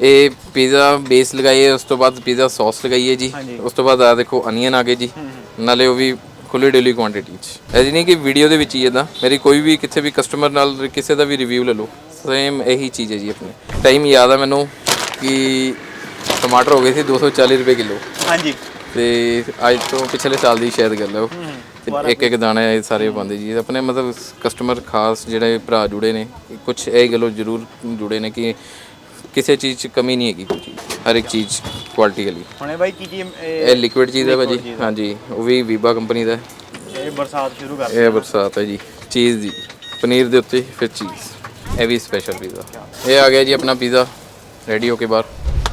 ਇਹ pizza base ਲਗਾਈਏ ਉਸ ਤੋਂ ਬਾਅਦ ਪੀਜ਼ਾ ਸੌਸ ਲਗਾਈਏ ਜੀ। ਉਸ ਤੋਂ ਬਾਅਦ ਆ ਦੇਖੋ ਅਨੀਅਨ ਆ ਗਏ ਜੀ। ਨਾਲੇ ਉਹ ਵੀ ਖੁੱਲੀ ਡੁੱਲੀ ਕੁਆਂਟੀਟੀ ਚ। ਇਹ ਨਹੀਂ ਕਿ ਵੀਡੀਓ ਦੇ ਵਿੱਚ ਹੀ ਇਦਾਂ ਮੇਰੀ ਕੋਈ ਵੀ ਕਿਤੇ ਵੀ ਕਸਟਮਰ ਨਾਲ ਕਿਸੇ ਦਾ ਵੀ ਰਿਵਿਊ ਲੈ ਲਓ। ਸੇਮ ਇਹੀ ਚੀਜ਼ ਹੈ ਜੀ ਆਪਣੇ। ਟਾਈਮ ਯਾਦ ਆ ਮੈਨੂੰ ਕਿ ਟਮਾਟਰ ਹੋ ਗਏ ਸੀ 240 ਰੁਪਏ ਕਿਲੋ। ਹਾਂਜੀ। ਤੇ ਅੱਜ ਤੋਂ ਪਿਛਲੇ ਸਾਲ ਦੀ ਸ਼ਾਇਦ ਗੱਲ ਹੈ ਉਹ। ਤੇ ਇੱਕ ਇੱਕ ਦਾਣਾ ਇਹ ਸਾਰੇ ਪਾਉਂਦੇ ਜੀ। ਆਪਣੇ ਮਤਲਬ ਕਸਟਮਰ ਖਾਸ ਜਿਹੜੇ ਭਰਾ ਜੁੜੇ ਨੇ ਕੁਝ ਇਹ ਗੱਲੋਂ ਜ਼ਰੂਰ ਜੁੜੇ ਨੇ ਕਿ ਕਿਸੇ ਚੀਜ਼ 'ਚ ਕਮੀ ਨਹੀਂ ਹੈਗੀ ਕੋਈ ਚੀਜ਼ ਹਰ ਇੱਕ ਚੀਜ਼ ਕੁਆਲਿਟੀ ਵਾਲੀ। ਹੁਣੇ ਬਾਈ ਕੀ ਕੀ ਇਹ ਇਹ ਲਿਕੁਇਡ ਚੀਜ਼ ਹੈ ਭਾਜੀ ਹਾਂਜੀ ਉਹ ਵੀ ਵੀਬਾ ਕੰਪਨੀ ਦਾ। ਹੈ। ਇਹ ਬਰਸਾਤ ਸ਼ੁਰੂ ਕਰ ਇਹ ਬਰਸਾਤ ਹੈ ਜੀ ਚੀਜ਼ ਦੀ ਪਨੀਰ ਦੇ ਉੱਤੇ ਫਿਰ ਚੀਜ਼ ਇਹ ਵੀ ਸਪੈਸ਼ਲ ਪੀਜ਼ਾ ਇਹ ਆ ਗਿਆ ਜੀ ਆਪਣਾ ਪੀਜ਼ਾ ਰੈਡੀ ਹੋ ਕੇ ਬਾਹਰ।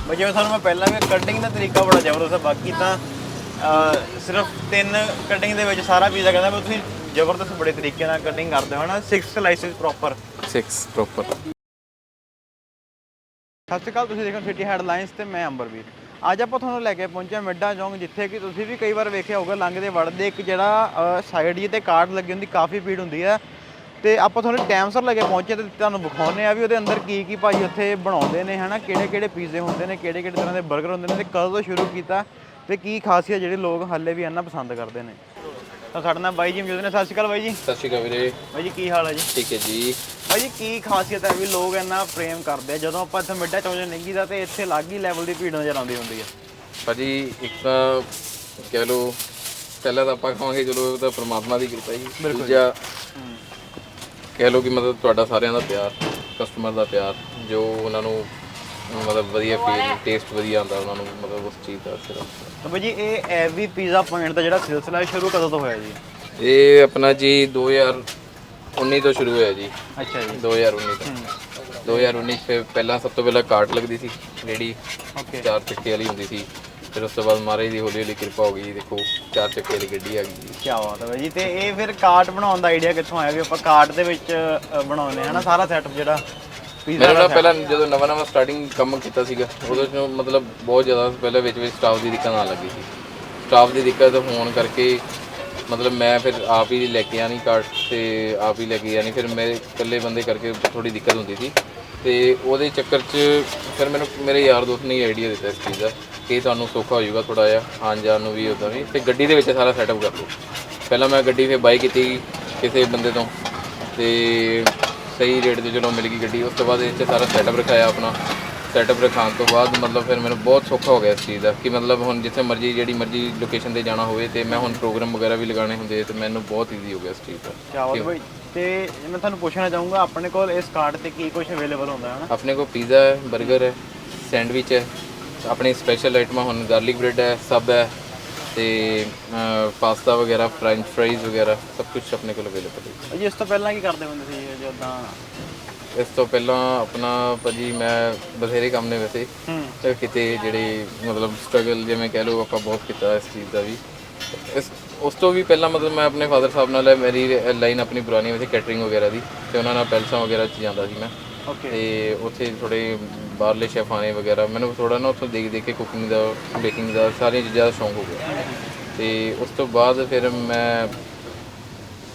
ਬਈ ਜਿਵੇਂ ਤੁਹਾਨੂੰ ਮੈਂ ਪਹਿਲਾਂ ਵੀ ਕਟਿੰਗ ਦਾ ਤਰੀਕਾ ਬੜਾ ਜ਼ਬਰਦਸਤ ਹੈ ਬਾਕੀ ਤਾਂ ਅਹ, ਸਿਰਫ ਤਿੰਨ ਕਟਿੰਗ ਦੇ ਵਿੱਚ ਸਾਰਾ ਪੀਜ਼ਾ ਕਹਿੰਦਾ ਵੀ ਤੁਸੀਂ ਜ਼ਬਰਦਸਤ ਬੜੇ ਤਰੀਕੇ ਨਾਲ ਕਟਿੰਗ ਕਰਦੇ ਹੋ ਨਾ 6 ਸਲਾਈਸਿਸ ਪ੍ਰੋਪਰ 6 ਪ੍ਰੋਪਰ ਸਤਿ ਸ਼੍ਰੀ ਅਕਾਲ ਤੁਸੀਂ ਦੇਖੋ ਸਿਟੀ ਹੈਡਲਾਈਨਸ ਤੇ ਮੈਂ ਅੰਬਰਵੀਰ। ਅੱਜ ਆਪਾਂ ਤੁਹਾਨੂੰ ਲੈ ਕੇ ਪਹੁੰਚੇ ਹਾਂ ਮਿੱਡਾ ਚੌਂਕ ਜਿੱਥੇ ਕਿ ਤੁਸੀਂ ਵੀ ਕਈ ਵਾਰ ਵੇਖਿਆ ਹੋਊਗਾ ਲੰਘਦੇ ਵੜਦੇ ਇੱਕ ਜਿਹੜਾ ਸਾਈਡ ਜੀ ਤੇ ਕਾਰਡ ਲੱਗੀ ਹੁੰਦੀ ਕਾਫੀ ਭੀੜ ਹੁੰਦੀ ਹੈ। ਤੇ ਆਪਾਂ ਤੁਹਾਨੂੰ ਟਾਈਮ ਸਰ ਲੈ ਕੇ ਪਹੁੰਚੇ ਤੇ ਤੁਹਾਨੂੰ ਵਿਖਾਉਨੇ ਆ ਵੀ ਉਹਦੇ ਅੰਦਰ ਕੀ ਕੀ ਭਾਈ ਉੱਥੇ ਬਣਾਉਂਦੇ ਨੇ ਹਨਾ? ਕਿਹੜੇ ਕਿਹੜੇ ਪੀਜ਼ੇ ਹੁੰਦੇ ਨੇ ਕਿਹੜੇ ਕਿਹੜੇ ਤਰ੍ਹਾਂ ਦੇ 버ਗਰ ਹੁੰਦੇ ਨੇ ਤੇ ਕਦੋਂ ਤੋਂ ਸ਼ੁਰੂ ਕੀਤਾ ਤੇ ਕੀ ਖਾਸੀਅਤ ਜਿਹੜੇ ਲੋਕ ਹੱਲੇ ਵੀ ਇੰਨਾ ਪਸੰਦ ਕਰਦੇ ਨੇ। ਤਾਂ ਸਾਡੇ ਨਾਲ ਬਾਈ ਜੀ ਮੌਜੂਦ ਨੇ। ਸਤਿ ਸ਼੍ਰੀ ਅਕਾਲ ਬਾਈ ਜੀ। ਸਤਿ ਸ਼੍ਰੀ ਅਕਾਲ ਵੀਰੇ। ਬਾਈ ਜੀ ਕੀ ਹਾਲ ਹੈ ਜੀ? ਠੀਕ ਹੈ ਜੀ। ਭਾਈ ਜੀ ਕੀ ਖਾਸੀਅਤ ਹੈ ਵੀ ਲੋਕ ਇੰਨਾ ਪ੍ਰੇਮ ਕਰਦੇ ਆ। ਜਦੋਂ ਆਪਾਂ ਇੱਥੇ ਮਿੱਡਾ ਚੌਂਕ ਨਿੰਗੀ ਦਾ ਤੇ ਇੱਥੇ ਅਲੱਗ ਹੀ ਲੈਵਲ ਦੀ ਭੀੜ ਨਜ਼ਰ ਆਉਂਦੀ ਹੁੰਦੀ ਆ। ਭਾਜੀ ਇੱਕ ਤਾਂ ਕਹਿ ਲਓ ਪਹਿਲਾਂ ਤਾਂ ਆਪਾਂ ਕਹਾਂਗੇ ਚਲੋ ਉਹ ਤਾਂ ਪ੍ਰਮਾਤਮਾ ਦੀ ਕਿਰਪਾ ਜੀ। ਦੂਜਾ ਕਹਿ ਲਓ ਕਿ ਮਤਲਬ ਤੁਹਾਡਾ ਸਾਰਿਆਂ ਦਾ ਪਿਆਰ ਕਸਟਮਰ ਦਾ ਪਿਆਰ ਜੋ ਉਹਨਾਂ ਨੂੰ ਮਤਲਬ ਵਧੀਆ ਫੀਲ ਟੇਸਟ ਵਧੀਆ ਆਉਂਦਾ ਉਹਨਾਂ ਨੂੰ ਮਤਲਬ ਉਸ ਚੀਜ਼ ਦਾ ਸਿਰਫ ਤਾਂ ਭਾਈ ਜੀ ਇਹ ਐਵੀ ਪੀਜ਼ਾ ਪੁਆਇੰਟ ਦਾ ਜਿਹੜਾ ਸਿਲਸਿਲਾ ਹੈ ਸ਼ੁਰੂ ਕਦੋਂ ਤੋਂ ਹੋਇਆ ਜੀ? ਇਹ ਆਪਣਾ ਜੀ 2019 ਤੋਂ ਸ਼ੁਰੂ ਹੋਇਆ ਜੀ। ਅੱਛਾ ਜੀ। 2019 ਤੋਂ। 2019 ਚ ਪਹਿਲਾਂ ਸਭ ਤੋਂ ਪਹਿਲਾਂ ਕਾਰਟ ਲੱਗਦੀ ਸੀ ਰੇੜੀ ਓਕੇ। ਚਾਰ ਚੱਕੇ ਵਾਲੀ ਹੁੰਦੀ ਸੀ। ਫਿਰ ਉਸ ਤੋਂ ਬਾਅਦ ਮਹਾਰਾਜ ਦੀ ਹੌਲੀ ਹੌਲੀ ਕਿਰਪਾ ਹੋ ਗਈ ਦੇਖੋ ਚਾਰ ਚੱਕੇ ਵਾਲੀ ਗੱਡੀ ਆ ਗਈ। ਕੀ ਬਾਤ ਹੈ ਜੀ ਤੇ ਇਹ ਫਿਰ ਕਾਰਟ ਬਣਾਉਣ ਦਾ ਆਈਡੀਆ ਕਿੱਥੋਂ ਆਇਆ ਵੀ ਆਪਾਂ ਕਾਰਟ ਦੇ ਵਿੱਚ ਅ, ਬਣਾਉਂਦੇ ਹਾਂ ਨਾ ਸਾਰਾ ਸੈਟਅਪ ਜਿਹੜਾ ਪੀਜ਼ਾ ਮੇਰੇ ਨਾਲ ਪਹਿਲਾਂ ਜਦੋਂ ਨਵਾਂ ਨਵਾਂ ਸਟਾਰਟਿੰਗ ਕੰਮ ਕੀਤਾ ਸੀਗਾ ਉਹਦੇ ਚ ਮਤਲਬ ਬਹੁਤ ਜ਼ਿਆਦਾ ਪਹਿਲਾਂ ਵਿੱਚ ਵਿੱਚ ਸਟਾਫ ਦੀ ਦਿੱਕਤ ਆਉਣ ਲੱਗੀ ਸੀ। ਸਟਾਫ ਦੀ ਦਿੱਕਤ ਹੋਣ ਕਰਕੇ ਮਤਲਬ ਮੈਂ ਫਿਰ ਆਪ ਹੀ ਲੈ ਕੇ ਆਣੀ ਕਾਰਟ ਤੇ ਆਪ ਹੀ ਲੈ ਕੇ ਆਣੀ, ਫਿਰ ਮੇਰੇ ਇਕੱਲੇ ਬੰਦੇ ਕਰਕੇ ਥੋੜੀ ਦਿੱਕਤ ਹੁੰਦੀ ਸੀ। ਤੇ ਉਹਦੇ ਚੱਕਰ 'ਚ ਫਿਰ ਮੈਨੂੰ, ਮੇਰੇ ਯਾਰ ਦੋਸਤ ਨੇ ਆਈਡੀਆ ਦਿੱਤਾ ਇਸ ਚੀਜ਼ ਦਾ ਕਿ ਤੁਹਾਨੂੰ ਸੌਖਾ ਹੋ ਜਾਊਗਾ ਥੋੜਾ ਜਿਹਾ, ਆਉਣ ਜਾਣ ਨੂੰ ਵੀ ਉਦਾਂ ਵੀ। ਤੇ ਗੱਡੀ ਦੇ ਵਿੱਚ ਸਾਰਾ ਸੈਟਅਪ ਕਰ ਲਓ। ਪਹਿਲਾਂ ਮੈਂ ਗੱਡੀ ਫਿਰ ਬਾਈ ਕੀਤੀ ਕਿਸੇ ਬੰਦੇ ਤੋਂ ਤੇ ਸਹੀ ਰੇਟ ਤੇ ਚਲੋ ਮਿਲ ਗਈ ਗੱਡੀ, ਉਸ ਤੋਂ ਬਾਅਦ ਇਹ 'ਚ ਸਾਰਾ ਸੈਟਅਪ ਰਖਾਇਆ ਆਪਣਾ। ਸੈਟਅਪ ਰਖਾਉਣ ਤੋਂ ਬਾਅਦ ਮਤਲਬ ਫਿਰ ਮੈਨੂੰ ਬਹੁਤ ਸੌਖਾ ਹੋ ਗਿਆ ਇਸ ਚੀਜ਼ ਦਾ ਕਿ ਮਤਲਬ ਹੁਣ ਜਿੱਥੇ ਮਰਜ਼ੀ ਜਿਹੜੀ ਮਰਜ਼ੀ ਲੋਕੇਸ਼ਨ ਤੇ ਜਾਣਾ ਹੋਵੇ ਤੇ ਮੈਂ ਹੁਣ ਪ੍ਰੋਗਰਾਮ ਵਗੈਰਾ ਵੀ ਲਗਾਉਣੇ ਹੁੰਦੇ ਤੇ ਮੈਨੂੰ ਬਹੁਤ ਈਜ਼ੀ ਹੋ ਗਿਆ ਇਸ ਚੀਜ਼ ਦਾ। ਕੀ ਬਾਤ ਭਾਈ ਤੇ ਮੈਂ ਤੁਹਾਨੂੰ ਪੁੱਛਣਾ ਚਾਹੂੰਗਾ ਆਪਣੇ ਕੋਲ ਇਸ ਕਾਰਟ ਤੇ ਕੀ ਕੁਝ ਅਵੇਲੇਬਲ ਹੁੰਦਾ ਹੈ ਨਾ ਆਪਣੇ ਕੋਲ ਪੀਜ਼ਾ ਹੈ 버ਗਰ ਹੈ ਸੈਂਡਵਿਚ ਹੈ ਆਪਣੀ ਸਪੈਸ਼ਲ ਆਈਟਮਾਂ ਹੁਣ ਗਾਰਲਿਕ ਬ੍ਰੈਡ ਹੈ ਸਬ ਹੈ ਤੇ ਪਾਸਤਾ ਵਗੈਰਾ ਫ੍ਰੈਂਚ ਫਰਾਈਜ਼ ਵਗੈਰਾ ਸਭ ਕੁਝ ਆਪਣੇ ਕੋਲ ਅਵੇਲੇਬਲ ਹੈ। ਜੀ ਇਸ ਤੋਂ ਪਹਿਲਾਂ ਕੀ ਕਰਦੇ ਹੁੰਦੇ ਸੀ ਜਦੋਂ ਇਸ ਤੋਂ ਪਹਿਲਾਂ ਆਪਣਾ ਭਾਜੀ ਮੈਂ ਬਥੇਰੇ ਕੰਮ ਨੇ ਵੈਸੇ ਤੇ ਕਿਤੇ ਜਿਹੜੇ ਮਤਲਬ ਸਟਰਗਲ ਜਿਵੇਂ ਕਹਿ ਲਓ ਆਪਾਂ ਬਹੁਤ ਕੀਤਾ ਇਸ ਚੀਜ਼ ਦਾ ਵੀ। ਇਸ ਉਸ ਤੋਂ ਵੀ ਪਹਿਲਾਂ ਮਤਲਬ ਮੈਂ ਆਪਣੇ ਫਾਦਰ ਸਾਹਿਬ ਨਾਲ ਮੇਰੀ ਲਾਈਨ ਆਪਣੀ ਪੁਰਾਣੀ ਵੈਸੇ ਕੈਟਰਿੰਗ ਵਗੈਰਾ ਦੀ ਤੇ ਉਹਨਾਂ ਨਾਲ ਪੈਲਸਾਂ ਵਗੈਰਾ 'ਚ ਜਾਂਦਾ ਸੀ ਮੈਂ। ਤੇ ਉੱਥੇ ਥੋੜੇ ਬਾਹਰਲੇ ਸ਼ੈਫਾਨੇ ਵਗੈਰਾ ਮੈਨੂੰ ਥੋੜਾ ਨਾ ਉੱਥੋਂ ਦੇਖ ਦੇਖ ਕੇ ਕੁਕਿੰਗ ਦਾ ਬੇਕਿੰਗ ਦਾ ਸਾਰੀਆਂ ਚੀਜ਼ਾਂ ਦਾ ਸ਼ੌਂਕ ਹੋ ਗਿਆ। ਤੇ ਉਸ ਤੋਂ ਬਾਅਦ ਫਿਰ ਮੈਂ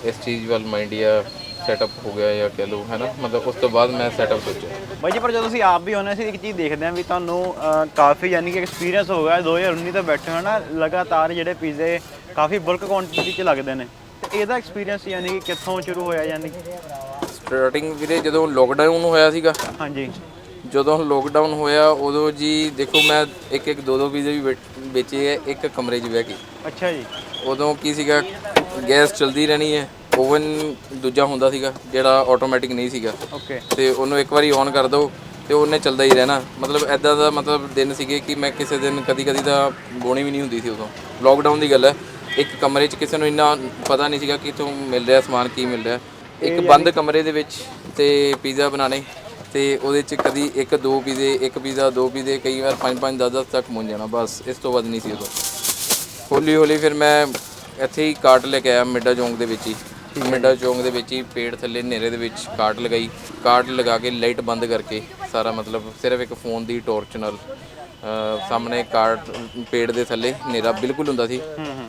ਇਸ ਚੀਜ਼ ਵੱਲ ਮਾਈਂਡਿਆ ਸੈਟਅਪ ਹੋ ਗਿਆ ਜਾਂ ਕਹਿ ਲਓ ਹੈ ਨਾ? ਮਤਲਬ ਉਸ ਤੋਂ ਬਾਅਦ ਮੈਂ ਸੈਟਅਪ ਸੋਚਿਆ। ਬਾਈ ਜੀ ਪਰ ਜਦੋਂ ਅਸੀਂ ਆਪ ਵੀ ਆਉਂਦੇ ਸੀ ਇੱਕ ਚੀਜ਼ ਦੇਖਦੇ ਹਾਂ ਵੀ ਤੁਹਾਨੂੰ ਅਹ, ਕਾਫੀ ਯਾਨੀ ਕਿ ਐਕਸਪੀਰੀਅੰਸ ਹੋ ਗਿਆ। 2019 ਤੋਂ ਬੈਠੇ ਹੋ ਨਾ ਲਗਾਤਾਰ ਜਿਹੜੇ ਪੀਜ਼ੇ ਕਾਫੀ ਬਲਕ ਕੁਆਂਟੀਟੀ 'ਚ ਲੱਗਦੇ ਨੇ। ਤੇ ਇਹਦਾ ਐਕਸਪੀਰੀਅੰਸ ਯਾਨੀ ਕਿ ਕਿੱਥੋਂ ਸ਼ੁਰੂ ਹੋਇਆ ਯਾਨੀ ਸਟਾਰਟਿੰਗ ਵੀਰੇ ਜਦੋਂ ਲੋਕਡਾਊਨ ਹੋਇਆ ਸੀਗਾ ਹਾਂਜੀ। ਜਦੋਂ ਲੋਕਡਾਊਨ ਹੋਇਆ ਉਦੋਂ ਜੀ ਦੇਖੋ ਮੈਂ ਇੱਕ ਇੱਕ ਦੋ ਦੋ ਪੀਜ਼ੇ ਵੀ ਵੇਚ- ਵੇਚੇ ਹੈ ਇੱਕ ਕਮਰੇ 'ਚ ਬਹਿ ਕੇ। ਅੱਛਾ ਜੀ। ਉਦੋਂ ਕੀ ਸੀਗਾ ਗੈਸ ਚਲਦੀ ਰਹਿਣੀ ਹੈ। ਓਵਨ ਦੂਜਾ ਹੁੰਦਾ ਸੀਗਾ ਜਿਹੜਾ ਆਟੋਮੈਟਿਕ ਨਹੀਂ ਸੀਗਾ। ਓਕੇ ਤੇ ਉਹਨੂੰ ਇੱਕ ਵਾਰੀ ਔਨ ਕਰ ਦਿਓ ਤੇ ਉਹਨੇ ਚੱਲਦਾ ਹੀ ਰਹਿਣਾ। ਮਤਲਬ ਐਦਾਂ ਦਾ ਮਤਲਬ ਦਿਨ ਸੀਗੇ ਕਿ ਮੈਂ ਕਿਸੇ ਦਿਨ ਕਦੀ ਕਦੀ ਤਾਂ ਬੋਣੀ ਵੀ ਨਹੀਂ ਹੁੰਦੀ ਸੀ ਉਦੋਂ। ਲੋਕਡਾਊਨ ਦੀ ਗੱਲ ਹੈ। ਇੱਕ ਕਮਰੇ 'ਚ ਕਿਸੇ ਨੂੰ ਇੰਨਾ ਪਤਾ ਨਹੀਂ ਸੀਗਾ ਕਿ ਇੱਥੋਂ ਮਿਲ ਰਿਹਾ ਸਮਾਨ ਕੀ ਮਿਲ ਰਿਹਾ। ਇੱਕ ਬੰਦ ਕਮਰੇ ਦੇ ਵਿੱਚ ਤੇ ਪੀਜ਼ਾ ਬਣਾਣੇ ਤੇ ਉਹਦੇ 'ਚ ਕਦੀ ਇੱਕ ਦੋ ਪੀਜ਼ੇ ਇੱਕ ਪੀਜ਼ਾ ਦੋ ਪੀਜ਼ੇ ਕਈ ਵਾਰ ਪੰਜ ਪੰਜ 10 10 ਤੱਕ ਪਹੁੰਚ ਜਾਣਾ। ਬਸ ਇਸ ਤੋਂ ਵੱਧ ਨਹੀਂ ਸੀ ਉਦੋਂ। ਹੌਲੀ ਹੌਲੀ ਫਿਰ ਮੈਂ ਇੱਥੇ ਹੀ ਕਾਰਟ ਲੈ ਕੇ ਆਇਆ ਮਿੱਡਾ ਚੌਂਕ ਦੇ ਵਿੱਚ ਹੀ। ਮਿੱਡਾ ਚੌਂਕ ਦੇ ਵਿੱਚ ਹੀ ਪੇੜ ਥੱਲੇ ਹਨੇਰੇ ਦੇ ਵਿੱਚ ਕਾਟ ਲਗਾਈ ਕਾਟ ਲਗਾ ਕੇ ਲਾਈਟ ਬੰਦ ਕਰਕੇ ਸਾਰਾ ਮਤਲਬ ਸਿਰਫ ਇੱਕ ਫੋਨ ਦੀ ਟੋਰਚ ਨਾਲ, ਅਹ, ਸਾਹਮਣੇ ਕਾਟ ਪੇੜ ਦੇ ਥੱਲੇ ਹਨੇਰਾ ਬਿਲਕੁਲ ਹੁੰਦਾ ਸੀ,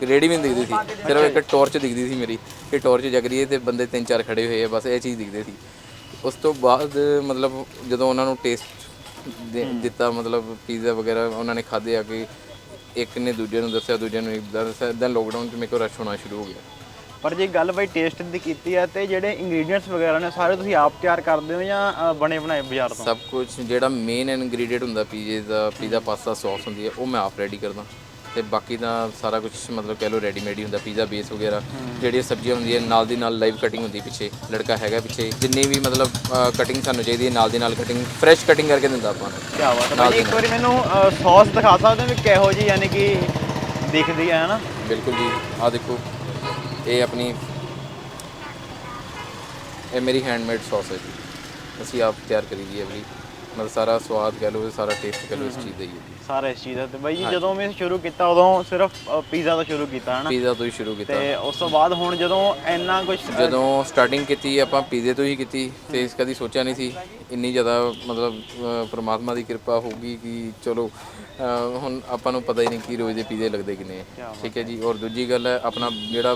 ਰੇੜੀ ਵੀ ਨਹੀਂ ਦਿਖਦੀ ਸੀ, ਸਿਰਫ ਇੱਕ ਟੋਰਚ ਦਿਖਦੀ ਸੀ ਮੇਰੀ, ਇਹ ਟੋਰਚ ਜਗ ਰਹੀ ਹੈ ਤੇ ਬੰਦੇ ਤਿੰਨ ਚਾਰ ਖੜੇ ਹੋਏ ਆ, ਬਸ ਇਹ ਚੀਜ਼ ਦਿਖਦੇ ਸੀ। ਉਸ ਤੋਂ ਬਾਅਦ ਮਤਲਬ ਜਦੋਂ ਉਹਨਾਂ ਨੂੰ ਟੇਸਟ ਦੇ- ਦਿੱਤਾ, ਮਤਲਬ ਪੀਜ਼ਾ ਵਗੈਰਾ ਉਹਨਾਂ ਨੇ ਖਾਦੇ ਆ ਕੇ, ਇੱਕ ਨੇ ਦੂਜੇ ਨੂੰ ਦੱਸਿਆ, ਦੂਜੇ ਨੂੰ ਇੱਕ ਦੱਸਿਆ ਇਦਾਂ ਲੋਕਡਾਊਨ 'ਚ ਮੇਰੇ ਕੋਲ ਰਸ਼ ਹੋਣਾ ਸ਼ੁਰੂ ਹੋ ਗਿਆ। ਪਰ ਜੇ ਗੱਲ ਬਈ ਟੇਸਟ ਦੀ ਕੀਤੀ ਹੈ ਤੇ ਜਿਹੜੇ ਇੰਗਰੀਡੀਅੰਟਸ ਵਗੈਰਾ ਨੇ ਸਾਰੇ ਤੁਸੀਂ ਆਪ ਤਿਆਰ ਕਰਦੇ ਹੋ ਜਾਂ ਬਣੇ ਬਣਾਏ ਬਾਜ਼ਾਰ ਤੋਂ? ਸਭ ਕੁਝ ਜਿਹੜਾ ਮੇਨ ਇਨਗਰੀਡੀਅੰਟ ਹੁੰਦਾ ਪੀਜ਼ੇ ਦਾ ਪੀਜ਼ਾ ਪਾਸਤਾ ਸੌਸ ਹੁੰਦੀ ਹੈ ਉਹ ਮੈਂ ਆਪ ਰੈਡੀ ਕਰਦਾ। ਤੇ ਬਾਕੀ ਦਾ ਸਾਰਾ ਕੁਝ ਮਤਲਬ ਕਹਿ ਲਓ ਰੈਡੀਮੇਡ ਹੀ ਹੁੰਦਾ ਪੀਜ਼ਾ ਬੇਸ ਵਗੈਰਾ। ਜਿਹੜੀਆਂ ਸਬਜ਼ੀਆਂ ਹੁੰਦੀਆਂ ਨਾਲ ਦੀ ਨਾਲ ਲਾਈਵ ਕਟਿੰਗ ਹੁੰਦੀ ਪਿੱਛੇ ਲੜਕਾ ਹੈਗਾ ਪਿੱਛੇ ਜਿੰਨੀ ਵੀ ਮਤਲਬ ਕਟਿੰਗ ਸਾਨੂੰ ਚਾਹੀਦੀ ਹੈ ਨਾਲ ਦੀ ਨਾਲ ਕਟਿੰਗ ਫਰੈਸ਼ ਕਟਿੰਗ ਕਰਕੇ ਦਿੰਦਾ ਆਪਾਂ ਕੀ ਬਾਤ ਹੈ। ਇੱਕ ਵਾਰੀ ਮੈਨੂੰ ਸੌਸ ਦਿਖਾ ਸਕਦੇ ਹੋ ਵੀ ਕਿਹੋ ਜੀ ਯਾਨੀ ਕਿ ਦਿਖਦੀ ਹੈ ਹਨਾ? ਬਿਲਕੁਲ ਜੀ। ਆ ਦੇਖੋ ਇਹ ਆਪਣੀ ਇਹ ਮੇਰੀ ਹੈਂਡਮੇਡ ਸੌਸ ਹੈ ਜੀ ਅਸੀਂ ਆਪ ਤਿਆਰ ਕਰੀ ਦੀ ਹੈ ਵੀ ਮਤਲਬ ਸਾਰਾ ਸਵਾਦ ਕਹਿ ਲਓ ਸਾਰਾ ਟੇਸਟ ਕਹਿ ਲਓ ਇਸ ਚੀਜ਼ ਦਾ ਹੀ ਹੈ ਜੀ। ਸਾਰਾ ਇਸ ਚੀਜ਼ ਦਾ ਤੇ ਬਾਈ ਜੀ ਜਦੋਂ ਮੈਂ ਸ਼ੁਰੂ ਕੀਤਾ ਉਦੋਂ ਸਿਰਫ ਪੀਜ਼ਾ ਤੋਂ ਸ਼ੁਰੂ ਕੀਤਾ ਹਨਾ? ਪੀਜ਼ਾ ਤੋਂ ਹੀ ਸ਼ੁਰੂ ਕੀਤਾ। ਤੇ ਉਸ ਤੋਂ ਬਾਅਦ ਹੁਣ ਜਦੋਂ ਇੰਨਾ ਕੁਝ ਜਦੋਂ ਸਟਾਰਟਿੰਗ ਕੀਤੀ ਆਪਾਂ ਪੀਜ਼ੇ ਤੋਂ ਹੀ ਕੀਤੀ ਤੇ ਇਸ ਕਦੀ ਸੋਚਿਆ ਨਹੀਂ ਸੀ ਇੰਨੀ ਜ਼ਿਆਦਾ ਮਤਲਬ ਅਹ, ਪ੍ਰਮਾਤਮਾ ਦੀ ਕਿਰਪਾ ਹੋਊਗੀ ਕਿ ਚਲੋ ਹੁਣ ਆਪਾਂ ਨੂੰ ਪਤਾ ਹੀ ਨਹੀਂ ਕਿ ਰੋਜ਼ ਦੇ ਪੀਜ਼ੇ ਲੱਗਦੇ ਕਿੰਨੇ ਆ। ਠੀਕ ਹੈ। ਜੀ ਔਰ ਦੂਜੀ ਗੱਲ ਹੈ ਆਪਣਾ ਜਿਹੜਾ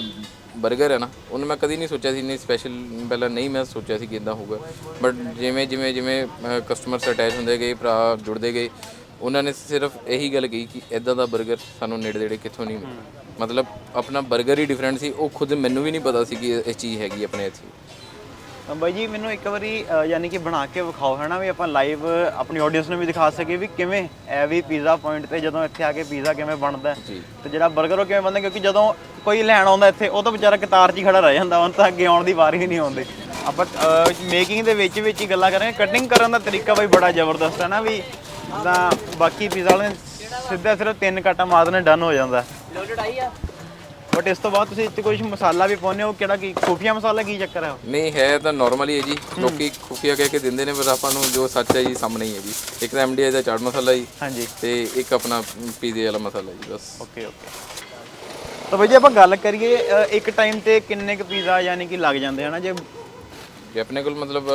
ਬਰਗਰ ਹੈ ਨਾ ਉਹਨੂੰ ਮੈਂ ਕਦੀ ਨਹੀਂ ਸੋਚਿਆ ਸੀ ਇੰਨੀ ਸਪੈਸ਼ਲ ਪਹਿਲਾਂ ਨਹੀਂ ਮੈਂ ਸੋਚਿਆ ਸੀ ਕਿ ਇਦਾਂ ਹੋਊਗਾ। ਬਟ ਜਿਵੇਂ ਜਿਵੇਂ ਜਿਵੇਂ ਕਸਟਮਰਸ ਅਟੈਚ ਹੁੰਦੇ ਗਏ ਭਰਾ ਜੁੜਦੇ ਗਏ ਉਹਨਾਂ ਨੇ ਸਿਰਫ ਇਹੀ ਗੱਲ ਕਹੀ ਕਿ ਇਦਾਂ ਦਾ ਬਰਗਰ ਸਾਨੂੰ ਨੇੜੇ ਦੇੜੇ ਕਿੱਥੋਂ ਨਹੀਂ ਮਿਲਦਾ ਮਤਲਬ ਆਪਣਾ ਬਰਗਰ ਹੀ ਡਿਫਰੈਂਟ ਸੀ ਉਹ ਖੁਦ ਮੈਨੂੰ ਵੀ ਨਹੀਂ ਪਤਾ ਸੀ ਕਿ ਇਹ ਚੀਜ਼ ਹੈਗੀ ਆਪਣੇ ਇੱਥੇ। ਬਾਈ ਜੀ ਮੈਨੂੰ ਇੱਕ ਵਾਰੀ ਯਾਨੀ ਕਿ ਬਣਾ ਕੇ ਵਿਖਾਓ ਹੈ ਨਾ ਵੀ ਆਪਾਂ ਲਾਈਵ ਆਪਣੀ ਆਡੀਅנס ਨੂੰ ਵੀ ਦਿਖਾ ਸਕੀਏ ਵੀ ਕਿਵੇਂ ਐ ਵੀ ਪੀਜ਼ਾ ਪੁਆਇੰਟ ਤੇ ਜਦੋਂ ਇੱਥੇ ਆ ਕੇ ਪੀਜ਼ਾ ਕਿਵੇਂ ਬਣਦਾ ਤੇ ਜਿਹੜਾ 버ਗਰ ਉਹ ਕਿਵੇਂ ਬਣਦਾ ਕਿਉਂਕਿ ਜਦੋਂ ਕੋਈ ਲੈਣ ਆਉਂਦਾ ਇੱਥੇ ਉਹ ਤਾਂ ਵਿਚਾਰਾ ਕਤਾਰ 'ਚ ਹੀ ਖੜਾ ਰਹਿ ਜਾਂਦਾ ਹੁਣ ਤਾਂ ਅੱਗੇ ਆਉਣ ਦੀ ਵਾਰੀ ਹੀ ਨਹੀਂ ਆਉਂਦੀ। ਆਪਾਂ ਮੇਕਿੰਗ ਦੇ ਵਿੱਚ ਵਿੱਚ ਹੀ ਗੱਲਾਂ ਕਰਾਂਗੇ। ਕਟਿੰਗ ਕਰਨ ਦਾ ਤਰੀਕਾ ਬਈ ਬੜਾ ਜ਼ਬਰਦਸਤ ਹੈ ਨਾ ਵੀ ਤਾਂ ਬਾਕੀ ਪੀਜ਼ਾ ਵਾਲੇ ਸਿੱਧਾ ਸਿਰਫ ਤਿੰਨ ਕਾਟਾ ਮਾਰਦੇ ਨੇ ਡਨ ਹੋ ਜਾਂਦਾ। ਲੋਡਡ ਆਈ ਆ। ਬਟ ਇਸ ਤੋਂ ਬਾਅਦ ਤੁਸੀਂ ਇੱਥੇ ਕੁਝ ਮਸਾਲਾ ਵੀ ਪਾਉਂਦੇ ਹੋ ਕਿਹੜਾ ਕੀ ਖੂਫੀਆ ਮਸਾਲਾ ਕੀ ਚੱਕਰ ਹੈ ਉਹ? ਨਹੀਂ ਹੈ ਤਾਂ ਨਾਰਮਲ ਹੀ ਹੈ ਜੀ। ਲੋਕੀ ਖੁਫੀਆ ਕਹਿ ਕੇ ਦਿੰਦੇ ਨੇ ਪਰ ਆਪਾਂ ਨੂੰ ਜੋ ਸੱਚ ਹੈ ਜੀ ਸਾਹਮਣੇ ਹੀ ਹੈ ਜੀ। ਇੱਕ ਤਾਂ ਐਮਡੀਆਈ ਦਾ ਚਾਟ ਮਸਾਲਾ ਜੀ ਹਾਂਜੀ। ਤੇ ਇੱਕ ਆਪਣਾ ਪੀਜ਼ੇ ਵਾਲਾ ਮਸਾਲਾ ਜੀ ਬਸ। ਓਕੇ ਓਕੇ ਤਾਂ ਬਾਈ ਜੀ ਆਪਾਂ ਗੱਲ ਕਰੀਏ ਅ, ਇੱਕ ਟਾਈਮ ਤੇ ਕਿੰਨੇ ਕੁ ਪੀਜ਼ਾ ਯਾਨੀ ਕਿ ਲੱਗ ਜਾਂਦੇ ਹਨਾ? ਜੇ ਜੇ ਆਪਣੇ ਕੋਲ ਮਤਲਬ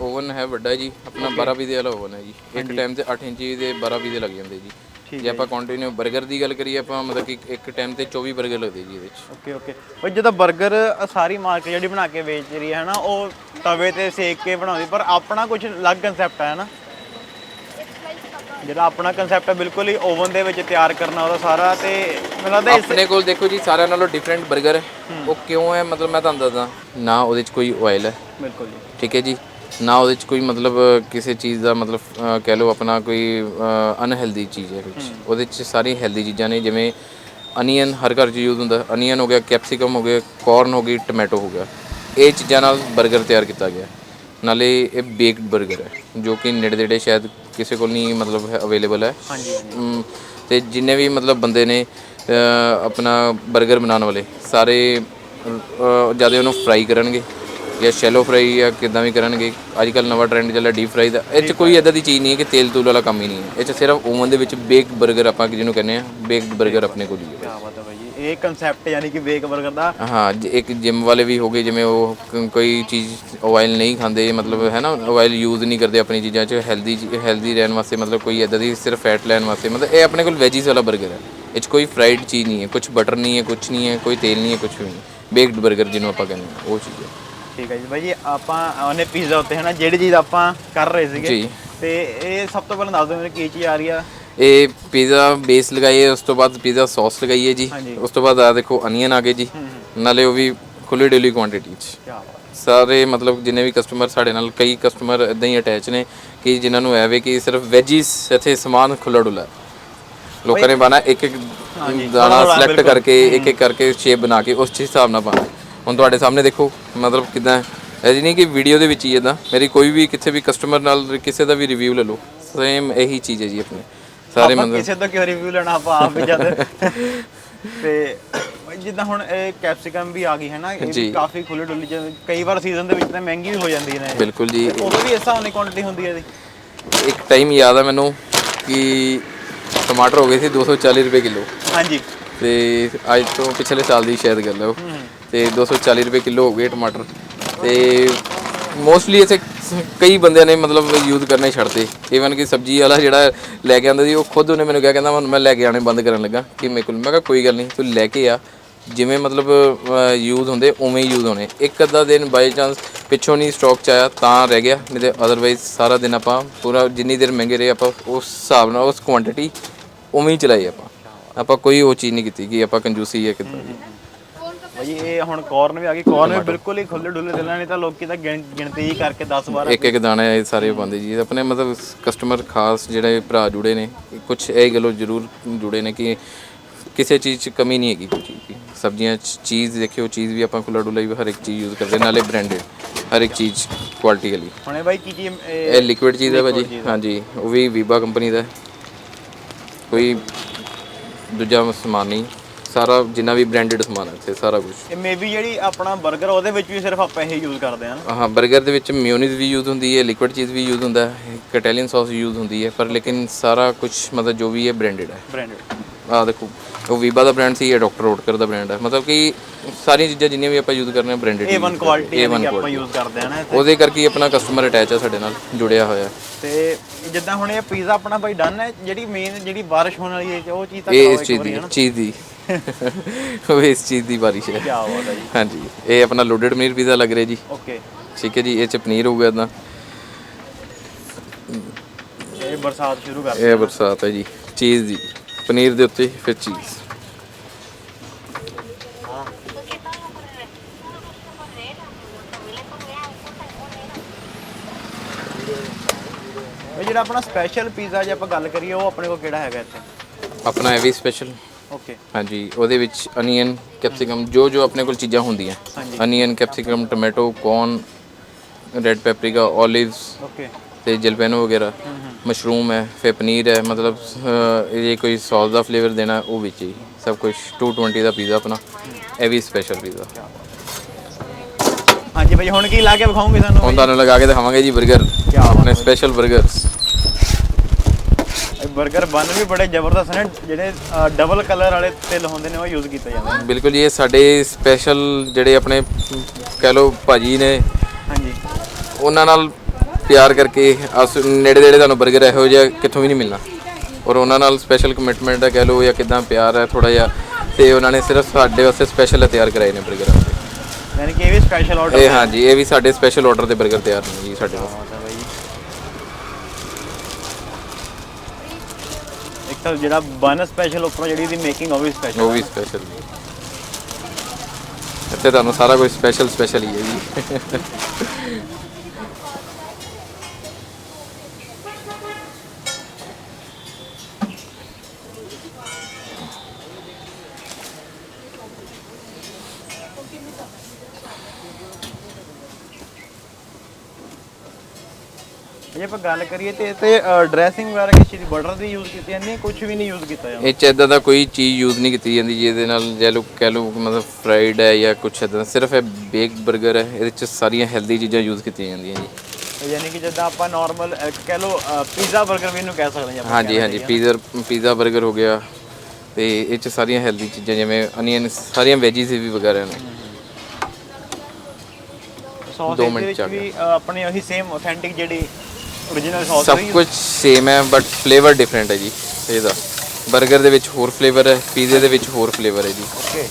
ਓਵਨ ਹੈ ਵੱਡਾ ਜੀ ਆਪਣਾ 12 ਪੀਜ਼ੇ ਵਾਲਾ ਓਵਨ ਹੈ ਜੀ। ਇੱਕ ਟਾਈਮ ਤੇ 8 ਇੰਚੀ ਦੇ 12 ਪੀਜ਼ੇ ਲੱਗ ਜਾਂਦੇ ਜੀ। ਜੇ ਆਪਾਂ ਕੰਟੀਨਿਊ 버ਗਰ ਦੀ ਗੱਲ ਕਰੀਏ ਆਪਾਂ ਮਤਲਬ ਕਿ ਇੱਕ ਟਾਈਮ ਤੇ 24 버ਗਰ ਲੱਗਦੇ ਜੀ ਇਹਦੇ ਵਿੱਚ। Okay okay. ਬਈ ਜਦੋਂ 버ਗਰ ਸਾਰੀ ਮਾਰਕੀਟ ਜਿਹੜੀ ਬਣਾ ਕੇ ਵੇਚ ਰਹੀ ਹੈ ਨਾ ਉਹ ਤਵੇ ਤੇ ਸੇਕ ਕੇ ਬਣਾਉਂਦੀ ਪਰ ਆਪਣਾ ਕੁਝ ਅਲੱਗ ਕਨਸੈਪਟ ਹੈ ਨਾ ਜਿਹੜਾ ਆਪਣਾ ਕਨਸੈਪਟ ਹੈ ਬਿਲਕੁਲ ਹੀ ਓਵਨ ਦੇ ਵਿੱਚ ਤਿਆਰ ਕਰਨਾ ਉਹਦਾ ਸਾਰਾ ਤੇ ਮੈਨੂੰ ਲੱਗਦਾ ਇਸ ਆਪਣੇ ਕੋਲ ਦੇਖੋ ਜੀ ਸਾਰਿਆਂ ਨਾਲੋਂ ਡਿਫਰੈਂਟ 버ਗਰ ਹੈ। ਉਹ ਕਿਉਂ ਹੈ ਮਤਲਬ ਮੈਂ ਤੁਹਾਨੂੰ ਦੱਸਦਾ। ਨਾ ਉਹਦੇ ਵਿੱਚ ਕੋਈ ਆਇਲ ਹੈ। ਬਿਲਕੁਲ ਜੀ। ਠੀਕ ਹੈ ਜੀ। ਨਾ ਉਹਦੇ ਚ ਕੋਈ ਮਤਲਬ ਕਿਸੇ ਚੀਜ਼ ਦਾ ਮਤਲਬ ਕਹਿ ਲਓ ਆਪਣਾ ਕੋਈ ਅਨਹੈਲਦੀ ਚੀਜ਼ ਹੈ ਕੁਝ ਉਹਦੇ ਚ ਸਾਰੀ ਹੈਲਦੀ ਚੀਜ਼ਾਂ ਨੇ ਜਿਵੇਂ ਅਨੀਅਨ ਹਰ ਘਰ 'ਚ ਯੂਜ਼ ਹੁੰਦਾ। ਅਨੀਅਨ ਹੋ ਗਿਆ ਕੈਪਸਿਕਮ ਹੋ ਗਿਆ ਕੌਰਨ ਹੋ ਗਈ ਟੋਮੈਟੋ ਹੋ ਗਿਆ। ਇਹ ਚੀਜ਼ਾਂ ਨਾਲ 버ਗਰ ਤਿਆਰ ਕੀਤਾ ਗਿਆ। ਨਾਲੇ ਇਹ ਬੇਕਡ 버ਗਰ ਹੈ ਜੋ ਕਿ ਨੇੜੇ ਦੇੜੇ ਸ਼ਾਇਦ ਕਿਸੇ ਕੋਲ ਨਹੀਂ ਮਤਲਬ ਅਵੇਲੇਬਲ ਹੈ। ਹਾਂਜੀ ਤੇ ਜਿੰਨੇ ਵੀ ਮਤਲਬ ਬੰਦੇ ਨੇ ਆਪਣਾ 버ਗਰ ਬਣਾਉਣ ਵਾਲੇ ਸਾਰੇ ਜ਼ਿਆਦਾ ਉਹਨੂੰ ਫਰਾਈ ਕਰਨਗੇ। ਜਾਂ ਸ਼ੈਲੋ ਫਰਾਈ ਜਾਂ ਕਿਦਾਂ ਵੀ ਕਰਨਗੇ ਅੱਜ ਕੱਲ ਨਵਾਂ ਟ੍ਰੈਂਡ ਚੱਲਿਆ ਡੀਪ ਫਰਾਈ ਦਾ। ਇਹ ਚ ਕੋਈ ਇਦਾਂ ਦੀ ਚੀਜ਼ ਨਹੀਂ ਹੈ ਕਿ ਤੇਲ ਤੂਲ ਵਾਲਾ ਕੰਮ ਹੀ ਨਹੀਂ ਹੈ। ਇਹ ਚ ਸਿਰਫ ਓਵਨ ਦੇ ਵਿੱਚ ਬੇਕ ਬਰਗਰ ਆਪਾਂ ਜਿਹਨੂੰ ਕਹਿੰਦੇ ਆ ਬੇਕ ਬਰਗਰ ਆਪਣੇ ਕੋਲ ਹੀ ਹੈ ਕਿਆ ਬਾਤ ਹੈ ਭਾਈ ਇਹ ਕਨਸੈਪਟ ਯਾਨੀ ਕਿ ਵੇਕ 버ਗਰ ਦਾ ਹਾਂ ਜ- ਇੱਕ ਜਿਮ ਵਾਲੇ ਵੀ ਹੋ ਗਏ ਜਿਵੇਂ ਉਹ ਕੋਈ ਚੀਜ਼ ਓਇਲ ਨਹੀਂ ਖਾਂਦੇ ਮਤਲਬ ਹੈ ਨਾ ਓਇਲ ਯੂਜ਼ ਨਹੀਂ ਕਰਦੇ ਆਪਣੀ ਚੀਜ਼ਾਂ 'ਚ ਹੈਲਦੀ ਹੈਲਦੀ ਰਹਿਣ ਵਾਸਤੇ ਮਤਲਬ ਕੋਈ ਇਦਾਂ ਦੀ ਸਿਰਫ ਫੈਟ ਲੈਣ ਵਾਸਤੇ ਮਤਲਬ ਇਹ ਆਪਣੇ ਕੋਲ ਵੈਜੀਸ ਵਾਲਾ ਬਰਗਰ ਹੈ। ਇਹ 'ਚ ਕੋਈ ਫਰਾਈਡ ਚੀਜ਼ ਨਹੀਂ ਹੈ ਕੁਝ ਬਟਰ ਨਹੀਂ ਹੈ ਕੁਝ ਨਹੀਂ ਹੈ ਕੋਈ ਤੇਲ ਨਹੀਂ ਹੈ ਕੁਝ ਵੀ ਨਹੀਂ। ਬੇਕਡ ਬਰਗਰ ਜਿਹਨੂੰ ਆਪਾਂ ਕਹਿੰਦੇ ਹਾਂ ਉਹ ਚੀਜ਼ ਹੈ। ਠੀਕ ਹੈ ਜੀ। ਬਾਈ ਜੀ ਆਪਾਂ ਉਹਨੇ ਪੀਜ਼ਾ ਉੱਤੇ ਹਨਾ ਜਿਹੜੀ ਚੀਜ਼ ਆਪਾਂ ਕਰ ਰਹੇ ਸੀਗੇ ਜੀ। ਤੇ ਇਹ ਸਭ ਤੋਂ ਪਹਿਲਾਂ ਦੱਸ ਦਿਓ ਮੈਨੂੰ ਕੀ ਚੀਜ਼ ਆ ਰਹੀ ਆ। ਇਹ ਪੀਜ਼ਾ ਬੇਸ ਲਗਾਈਏ ਉਸ ਤੋਂ ਬਾਅਦ ਪੀਜ਼ਾ ਸੌਸ ਲਗਾਈਏ ਜੀ। ਹਾਂਜੀ। ਉਸ ਤੋਂ ਬਾਅਦ ਆ ਦੇਖੋ ਅਨੀਅਨ ਆ ਗਏ ਜੀ। ਨਾਲੇ ਉਹ ਵੀ ਖੁੱਲੀ ਡੁੱਲੀ ਕੁਆਂਟੀਟੀ 'ਚ। ਕੀ ਬਾਤ ਸਾਰੇ ਮਤਲਬ ਜਿੰਨੇ ਵੀ ਕਸਟਮਰ ਸਾਡੇ ਨਾਲ ਕਈ ਕਸਟਮਰ ਇਦਾਂ ਹੀ ਅਟੈਚ ਨੇ ਕਿ ਜਿਨ੍ਹਾਂ ਨੂੰ ਐਵੇਂ ਕਿ ਸਿਰਫ ਵੈਜੀਸ ਇੱਥੇ ਸਮਾਨ ਖੁੱਲਾ ਡੁੱਲਾ ਹੈ। ਲੋਕਾਂ ਨੇ ਬਾਣਾ ਇੱਕ ਇੱਕ ਦਾਣਾ ਸਿਲੈਕਟ ਕਰਕੇ ਇੱਕ ਇੱਕ ਕਰਕੇ ਸ਼ੇਪ ਬਣਾ ਕੇ ਉਸ ਚੀਜ਼ ਹਿਸਾਬ ਨਾਲ ਪਾਣਾ ਹੁਣ ਤੁਹਾਡੇ ਸਾਹਮਣੇ ਦੇਖੋ ਮਤਲਬ ਕਿਦਾਂ ਇਹ ਨਹੀਂ ਕਿ ਵੀਡੀਓ ਦੇ ਵਿੱਚ ਹੀ ਇਦਾਂ ਮੇਰੀ ਕੋਈ ਵੀ ਕਿੱਥੇ ਵੀ ਕਸਟਮਰ ਨਾਲ ਕਿਸੇ ਦਾ ਵੀ ਰਿਵਿਊ ਲੈ ਲਓ। ਸੇਮ ਇਹੀ ਚੀਜ਼ ਹੈ ਜੀ ਆਪਣੇ। ਸਾਰੇ ਮਤਲਬ ਕਿਸੇ ਤੋਂ ਕਿਉਂ ਰਿਵਿਊ ਲੈਣਾ? ਆਪਾਂ ਆਪ ਵੀ ਜਦ। ਤੇ ਜਿੱਦਾਂ ਹੁਣ ਇਹ ਕੈਪਸਿਕਮ ਵੀ ਆ ਗਈ ਹੈ ਨਾ ਇਹ ਵੀ ਜੀ। ਕਾਫੀ ਖੁੱਲੀ ਡੁੱਲੀ ਜਿਵੇਂ ਕਈ ਵਾਰ ਸੀਜ਼ਨ ਦੇ ਵਿੱਚ ਤਾਂ ਮਹਿੰਗੀ ਵੀ ਹੋ ਜਾਂਦੀ ਨੇ। ਬਿਲਕੁਲ ਜੀ। ਉਦੋਂ ਵੀ ਇਸ ਨਾਲ ਕੁਆਂਟੀਟੀ ਹੁੰਦੀ ਹੈ ਇਹਦੀ? ਇੱਕ ਟਾਈਮ ਯਾਦ ਆ ਮੈਨੂੰ ਕਿ ਟਮਾਟਰ ਹੋ ਗਏ ਸੀ 240 ਰੁਪਏ ਕਿਲੋ। ਹਾਂਜੀ। ਤੇ ਅੱਜ ਤੋਂ ਪਿਛਲੇ ਸਾਲ ਦੀ ਸ਼ਾਇਦ ਗੱਲ ਹੈ ਉਹ। ਤੇ 240 ਰੁਪਏ ਕਿਲੋ ਹੋ ਗਏ ਟਮਾਟਰ। ਤੇ ਮੋਸਟਲੀ ਇੱਥੇ ਕਈ ਬੰਦਿਆਂ ਨੇ ਮਤਲਬ ਯੂਜ਼ ਕਰਨੇ ਛੱਡਤੇ। ਈਵਨ ਕਿ ਸਬਜ਼ੀ ਵਾਲਾ ਜਿਹੜਾ ਲੈ ਕੇ ਆਉਂਦਾ ਸੀ, ਉਹ ਖੁਦ ਉਹਨੇ ਮੈਨੂੰ ਕਿਹਾ, ਕਹਿੰਦਾ ਹੁਣ ਮੈਂ ਲੈ ਕੇ ਆਣੇ ਬੰਦ ਕਰਨ ਲੱਗਾ। ਕਿ ਮੇਰੇ ਕੋਲ ਮੈਂ ਕਿਹਾ, ਕੋਈ ਗੱਲ ਨਹੀਂ, ਤੂੰ ਲੈ ਕੇ ਆ। ਜਿਵੇਂ ਮਤਲਬ ਯੂਜ਼ ਹੁੰਦੇ, ਉਵੇਂ ਹੀ ਯੂਜ਼ ਹੋਣੇ। ਇੱਕ ਅੱਧਾ ਦਿਨ ਬਾਈ ਚਾਂਸ ਪਿੱਛੋਂ ਨਹੀਂ ਸਟਾਕ ਚ ਆਇਆ, ਤਾਂ ਰਹਿ ਗਿਆ। ਨਹੀਂ ਤੇ ਅਦਰਵਾਈਜ਼ ਸਾਰਾ ਦਿਨ ਆਪਾਂ ਪੂਰਾ ਜਿੰਨੀ ਦੇਰ ਮਹਿੰਗੇ ਰਹੇ, ਆਪਾਂ ਉਸ ਹਿਸਾਬ ਨਾਲ ਉਸ ਕੁਆਂਟੀਟੀ ਉਵੇਂ ਹੀ ਚਲਾਈ ਆਪਾਂ। ਆਪਾਂ ਕੋਈ ਉਹ ਚੀਜ਼ ਨਹੀਂ ਕੀਤੀ ਕਿ ਆਪਾਂ ਕੰਜੂਸੀ ਹੈ ਕਿੱਦਾਂ ਦੀ। ਭਾਈ ਇਹ ਹੁਣ ਕਾਰਨ ਵੀ ਆ ਗਈ ਕਾਰਨ ਵੀ ਬਿਲਕੁਲ ਹੀ ਖੁੱਲੇ ਡੁੱਲੇ ਦਿਲਾਂ ਨਹੀਂ ਤਾਂ ਲੋਕੀ ਤਾਂ ਗਿਣ- ਗਿਣਤੀ ਹੀ ਕਰਕੇ 10 12 ਇੱਕ ਇੱਕ ਦਾਣਾ ਇਹ ਸਾਰੇ ਪਾਉਂਦੇ ਜੀ। ਆਪਣੇ ਮਤਲਬ ਕਸਟਮਰ ਖਾਸ ਜਿਹੜੇ ਭਰਾ ਜੁੜੇ ਨੇ ਕੁਝ ਇਹ ਗੱਲੋਂ ਜ਼ਰੂਰ ਜੁੜੇ ਨੇ ਕਿ ਕਿਸੇ ਚੀਜ਼ 'ਚ ਕਮੀ ਨਹੀਂ ਹੈਗੀ ਕੋਈ ਚੀਜ਼ ਦੀ। ਸਬਜ਼ੀਆਂ 'ਚ ਚੀਜ਼ ਦੇਖਿਓ ਚੀਜ਼ ਵੀ ਆਪਾਂ ਖੁੱਲਾ ਡੁੱਲਾ ਹੀ ਹਰ ਇੱਕ ਚੀਜ਼ ਯੂਜ਼ ਕਰਦੇ ਨਾਲੇ ਬ੍ਰਾਂਡਡ ਹਰ ਇੱਕ ਚੀਜ਼ ਕੁਆਲਿਟੀ ਵਾਲੀ। ਹੁਣੇ ਬਾਈ ਕੀ ਕੀ ਇਹ ਇਹ ਲਿਕੁਇਡ ਚੀਜ਼ ਹੈ ਭਾਜੀ। ਹਾਂਜੀ ਉਹ ਵੀ ਵੀਬਾ ਕੰਪਨੀ ਦਾ ਹੈ। ਕੋਈ ਦੂਜਾ ਸਮਾਨ ਨਹੀਂ। ਸਾਰਾ ਜਿੰਨਾ ਵੀ ਬ੍ਰਾਂਡਡ ਸਮਾਨ ਹੈ ਇੱਥੇ ਸਾਰਾ ਕੁਝ ਇਹ ਮੇਬੀ ਜਿਹੜੀ ਆਪਣਾ 버ਗਰ ਉਹਦੇ ਵਿੱਚ ਵੀ ਸਿਰਫ ਆਪਾਂ ਇਹ ਯੂਜ਼ ਕਰਦੇ ਹਾਂ ਹਾਂ 버ਗਰ ਦੇ ਵਿੱਚ ਮਿਓਨੀਜ਼ ਵੀ ਯੂਜ਼ ਹੁੰਦੀ ਹੈ ਲਿਕੁਇਡ ਚੀਜ਼ ਵੀ ਯੂਜ਼ ਹੁੰਦਾ ਹੈ ਇੱਕ ਇਟਾਲੀਅਨ ਸੌਸ ਯੂਜ਼ ਹੁੰਦੀ ਹੈ ਪਰ ਲੇਕਿਨ ਸਾਰਾ ਕੁਝ ਮਤਲਬ ਜੋ ਵੀ ਹੈ ਬ੍ਰਾਂਡਡ ਹੈ। ਬ੍ਰਾਂਡਡ ਆ ਦੇਖੋ ਉਹ ਵੀਬਾ ਦਾ ਬ੍ਰਾਂਡ ਸੀ ਇਹ ਡਾਕਟਰ ਓਟਕਰ ਦਾ ਬ੍ਰਾਂਡ ਹੈ। ਮਤਲਬ ਕਿ ਸਾਰੀਆਂ ਚੀਜ਼ਾਂ ਜਿੰਨੀਆਂ ਵੀ ਆਪਾਂ ਯੂਜ਼ ਕਰਨੇ ਆ ਬ੍ਰਾਂਡਡ A1 ਕੁਆਲਿਟੀ ਹੈ ਕਿ ਆਪਾਂ ਯੂਜ਼ ਕਰਦੇ ਹਾਂ ਨਾ ਇੱਥੇ। ਉਹਦੇ ਕਰਕੇ ਹੀ ਆਪਣਾ ਕਸਟਮਰ ਅਟੈਚ ਹੈ ਸਾਡੇ ਨਾਲ ਜੁੜਿਆ ਹੋਇਆ ਤੇ ਜਿੱਦਾਂ ਹੁਣ ਇਹ ਪੀਜ਼ਾ ਆਪਣਾ ਬਾਈ ਡਨ ਹੈ ਜਿਹੜੀ ਮੇਨ ਜਿਹੜੀ ਬਾਰਿਸ਼ ਹੋਣ ਵਾਲੀ ਹੈ ਉਹ ਚੀਜ਼ ਤਾਂ ਇਹ ਇਸ ਚੀਜ਼ ਦੀ ਚੀਜ਼ ਦੀ। ਉਹ ਇਸ ਚੀਜ਼ ਦੀ ਬਾਰਿਸ਼। ਹੈ ਕੀ ਬਾਤ ਹੈ ਜੀ। ਹਾਂਜੀ ਇਹ ਆਪਣਾ ਲੋਡਡ ਪਨੀਰ ਪੀਜ਼ਾ ਲੱਗ ਰਿਹਾ ਜੀ। ਓਕੇ ਠੀਕ ਹੈ ਜੀ ਇਹ ਚ ਪਨੀਰ ਹੋਊਗਾ ਇਦਾਂ ਇਹ ਬਰਸਾਤ ਸ਼ੁਰੂ ਕਰ ਇਹ ਬਰਸਾਤ ਹੈ ਜੀ ਚੀਜ਼ ਦੀ। ਪਨੀਰ ਦੇ ਉੱਤੇ ਫਿਰ ਚੀਜ਼। ਇਹ ਜਿਹੜਾ ਆਪਣਾ ਸਪੈਸ਼ਲ ਪੀਜ਼ਾ ਜੇ ਆਪਾਂ ਗੱਲ ਕਰੀਏ ਉਹ ਆਪਣੇ ਕੋਲ ਕਿਹੜਾ ਹੈਗਾ ਇੱਥੇ? ਆਪਣਾ ਇਹ ਵੀ ਸਪੈਸ਼ਲ ਓਕੇ ਹਾਂਜੀ ਉਹਦੇ ਵਿੱਚ ਅਨੀਅਨ ਕੈਪਸਿਕਮ ਜੋ ਜੋ ਆਪਣੇ ਕੋਲ ਚੀਜ਼ਾਂ ਹੁੰਦੀਆਂ। ਹਾਂਜੀ। Onion capsicum tomato corn red paprika olives okay ਤੇ ਜਲਪੈਨੋ ਵਗੈਰਾ। ਮਸ਼ਰੂਮ ਹੈ। ਫਿਰ ਪਨੀਰ ਹੈ ਮਤਲਬ ਅਹ, ਇਹ ਕੋਈ ਸੌਸ ਦਾ ਫਲੇਵਰ ਦੇਣਾ ਉਹ ਵਿੱਚ ਹੀ। ਸਭ ਕੁਝ 220 ਦਾ ਪੀਜ਼ਾ ਆਪਣਾ। ਇਹ ਵੀ ਸਪੈਸ਼ਲ ਪੀਜ਼ਾ ਹਾਂਜੀ ਭਾਈ ਹੁਣ ਕੀ ਲਾ ਕੇ ਵਿਖਾਉਂਗੇ ਸਾਨੂੰ ਹੁਣ ਤੁਹਾਨੂੰ ਲਗਾ ਕੇ ਦਿਖਾਵਾਂਗੇ ਜੀ 버ਗਰ ਆਪਣੇ ਸਪੈਸ਼ਲ 버ਗਰਸ 버ਗਰ ਬਨ ਵੀ ਬੜੇ ਜ਼ਬਰਦਸਤ ਨੇ ਜਿਹੜੇ ਡਬਲ ਕਲਰ ਵਾਲੇ ਤਿਲ ਹੁੰਦੇ ਨੇ ਉਹ ਯੂਜ਼ ਕੀਤੇ ਜਾਂਦੇ ਨੇ। ਬਿਲਕੁਲ ਇਹ ਸਾਡੇ ਸਪੈਸ਼ਲ ਜਿਹੜੇ ਆਪਣੇ ਕਹਿ ਲੋ ਭਾਜੀ ਨੇ ਹਾਂਜੀ। ਉਹਨਾਂ ਨਾਲ ਪਿਆਰ ਕਰਕੇ ਆਸ ਨੇੜੇ ਦੇੜੇ ਤੁਹਾਨੂੰ ਬਰਗਰ ਇਹੋ ਜਿਹਾ ਕਿੱਥੋਂ ਵੀ ਨਹੀਂ ਮਿਲਣਾ। ਔਰ ਉਹਨਾਂ ਨਾਲ ਸਪੈਸ਼ਲ ਕਮਿਟਮੈਂਟ ਹੈ ਕਹਿ ਲੋ ਜਾਂ ਕਿਦਾਂ ਪਿਆਰ ਹੈ ਥੋੜਾ ਜਿਹਾ ਤੇ ਉਹਨਾਂ ਨੇ ਸਿਰਫ ਸਾਡੇ ਵਾਸਤੇ ਸਪੈਸ਼ਲ ਤਿਆਰ ਕਰਾਏ ਨੇ ਬਰਗਰ ਯਾਨੀ ਕਿ ਇਹ ਵੀ ਸਪੈਸ਼ਲ ਆਰਡਰ ਇਹ ਹਾਂਜੀ ਇਹ ਵੀ ਸਾਡੇ ਸਪੈਸ਼ਲ ਆਰਡਰ ਦੇ ਬਰਗਰ ਤਿਆਰ ਨੇ ਜੀ ਸਾਡੇ ਵਾਸਤੇ। ਤਾਂ ਜਿਹੜਾ ਬਨ ਸਪੈਸ਼ਲ ਉੱਪਰੋਂ ਜਿਹੜੀ ਦੀ ਮੇਕਿੰਗ ਉਹ ਵੀ ਸਪੈਸ਼ਲ ਉਹ ਵੀ ਸਪੈਸ਼ਲ ਇੱਥੇ ਤੁਹਾਨੂੰ ਸਾਰਾ ਕੁਝ ਸਪੈਸ਼ਲ ਸਪੈਸ਼ਲ ਹੀ ਹੈ ਜੀ। ਆਪਾਂ ਗੱਲ ਕਰੀਏ ਤੇ ਤੇ ਡਰੈਸਿੰਗ ਵਗੈਰਾ ਕਿਸੇ ਦੀ ਬਟਰ ਦੀ ਯੂਜ਼ ਕੀਤੀ ਜਾਂਦੀ ਹੈ ਕੁਝ ਵੀ ਨਹੀਂ ਯੂਜ਼ ਕੀਤਾ ਜਾਂਦਾ? ਇਹ ਚ ਇਦਾਂ ਦਾ ਕੋਈ ਚੀਜ਼ ਯੂਜ਼ ਨਹੀਂ ਕੀਤੀ ਜਾਂਦੀ ਜਿਹਦੇ ਨਾਲ ਜੇ ਲੋ ਕਹਿ ਲੋ ਮਤਲਬ ਫਰਾਈਡ ਹੈ ਜਾਂ ਕੁਝ ਇਦਾਂ ਸਿਰਫ ਇਹ ਬੇਕ 버ਗਰ ਹੈ ਇਹਦੇ ਚ ਸਾਰੀਆਂ ਹੈਲਦੀ ਚੀਜ਼ਾਂ ਯੂਜ਼ ਕੀਤੀਆਂ ਜਾਂਦੀਆਂ ਜੀ। ਯਾਨੀ ਕਿ ਜਿੱਦਾਂ ਆਪਾਂ ਨਾਰਮਲ ਕਹਿ ਲੋ ਪੀਜ਼ਾ 버ਗਰ ਵੀ ਇਹਨੂੰ ਕਹਿ ਸਕਦੇ ਹਾਂ ਹਾਂਜੀ ਹਾਂਜੀ ਪੀਜ਼ਾ ਪੀਜ਼ਾ 버ਗਰ ਹੋ ਗਿਆ ਤੇ ਇਹ ਚ ਸਾਰੀਆਂ ਹੈਲਦੀ ਚੀਜ਼ਾਂ ਜਿਵੇਂ ਅਨੀਅਨ ਸਾਰੀਆਂ ਵੈਜੀਸ ਵੀ ਵਗੈਰਾ ਨੇ। ਸੌਸ ਦੇ ਵਿੱਚ ਵੀ ਆਪਣੇ ਉਹੀ ਸੇਮ ਆਥੈਂਟਿਕ ਜਿਹੜੀ origignal ਸਭ ਕੁਝ ਸੇਮ ਹੈ ਬਟ ਫਲੇਵਰ ਡਿਫਰੈਂਟ ਹੈ ਜੀ ਇਹਦਾ 버ਗਰ ਦੇ ਵਿੱਚ ਹੋਰ ਫਲੇਵਰ ਹੈ ਪੀਜ਼ੇ ਦੇ ਵਿੱਚ ਹੋਰ ਫਲੇਵਰ ਹੈ ਜੀ। ਓਕੇ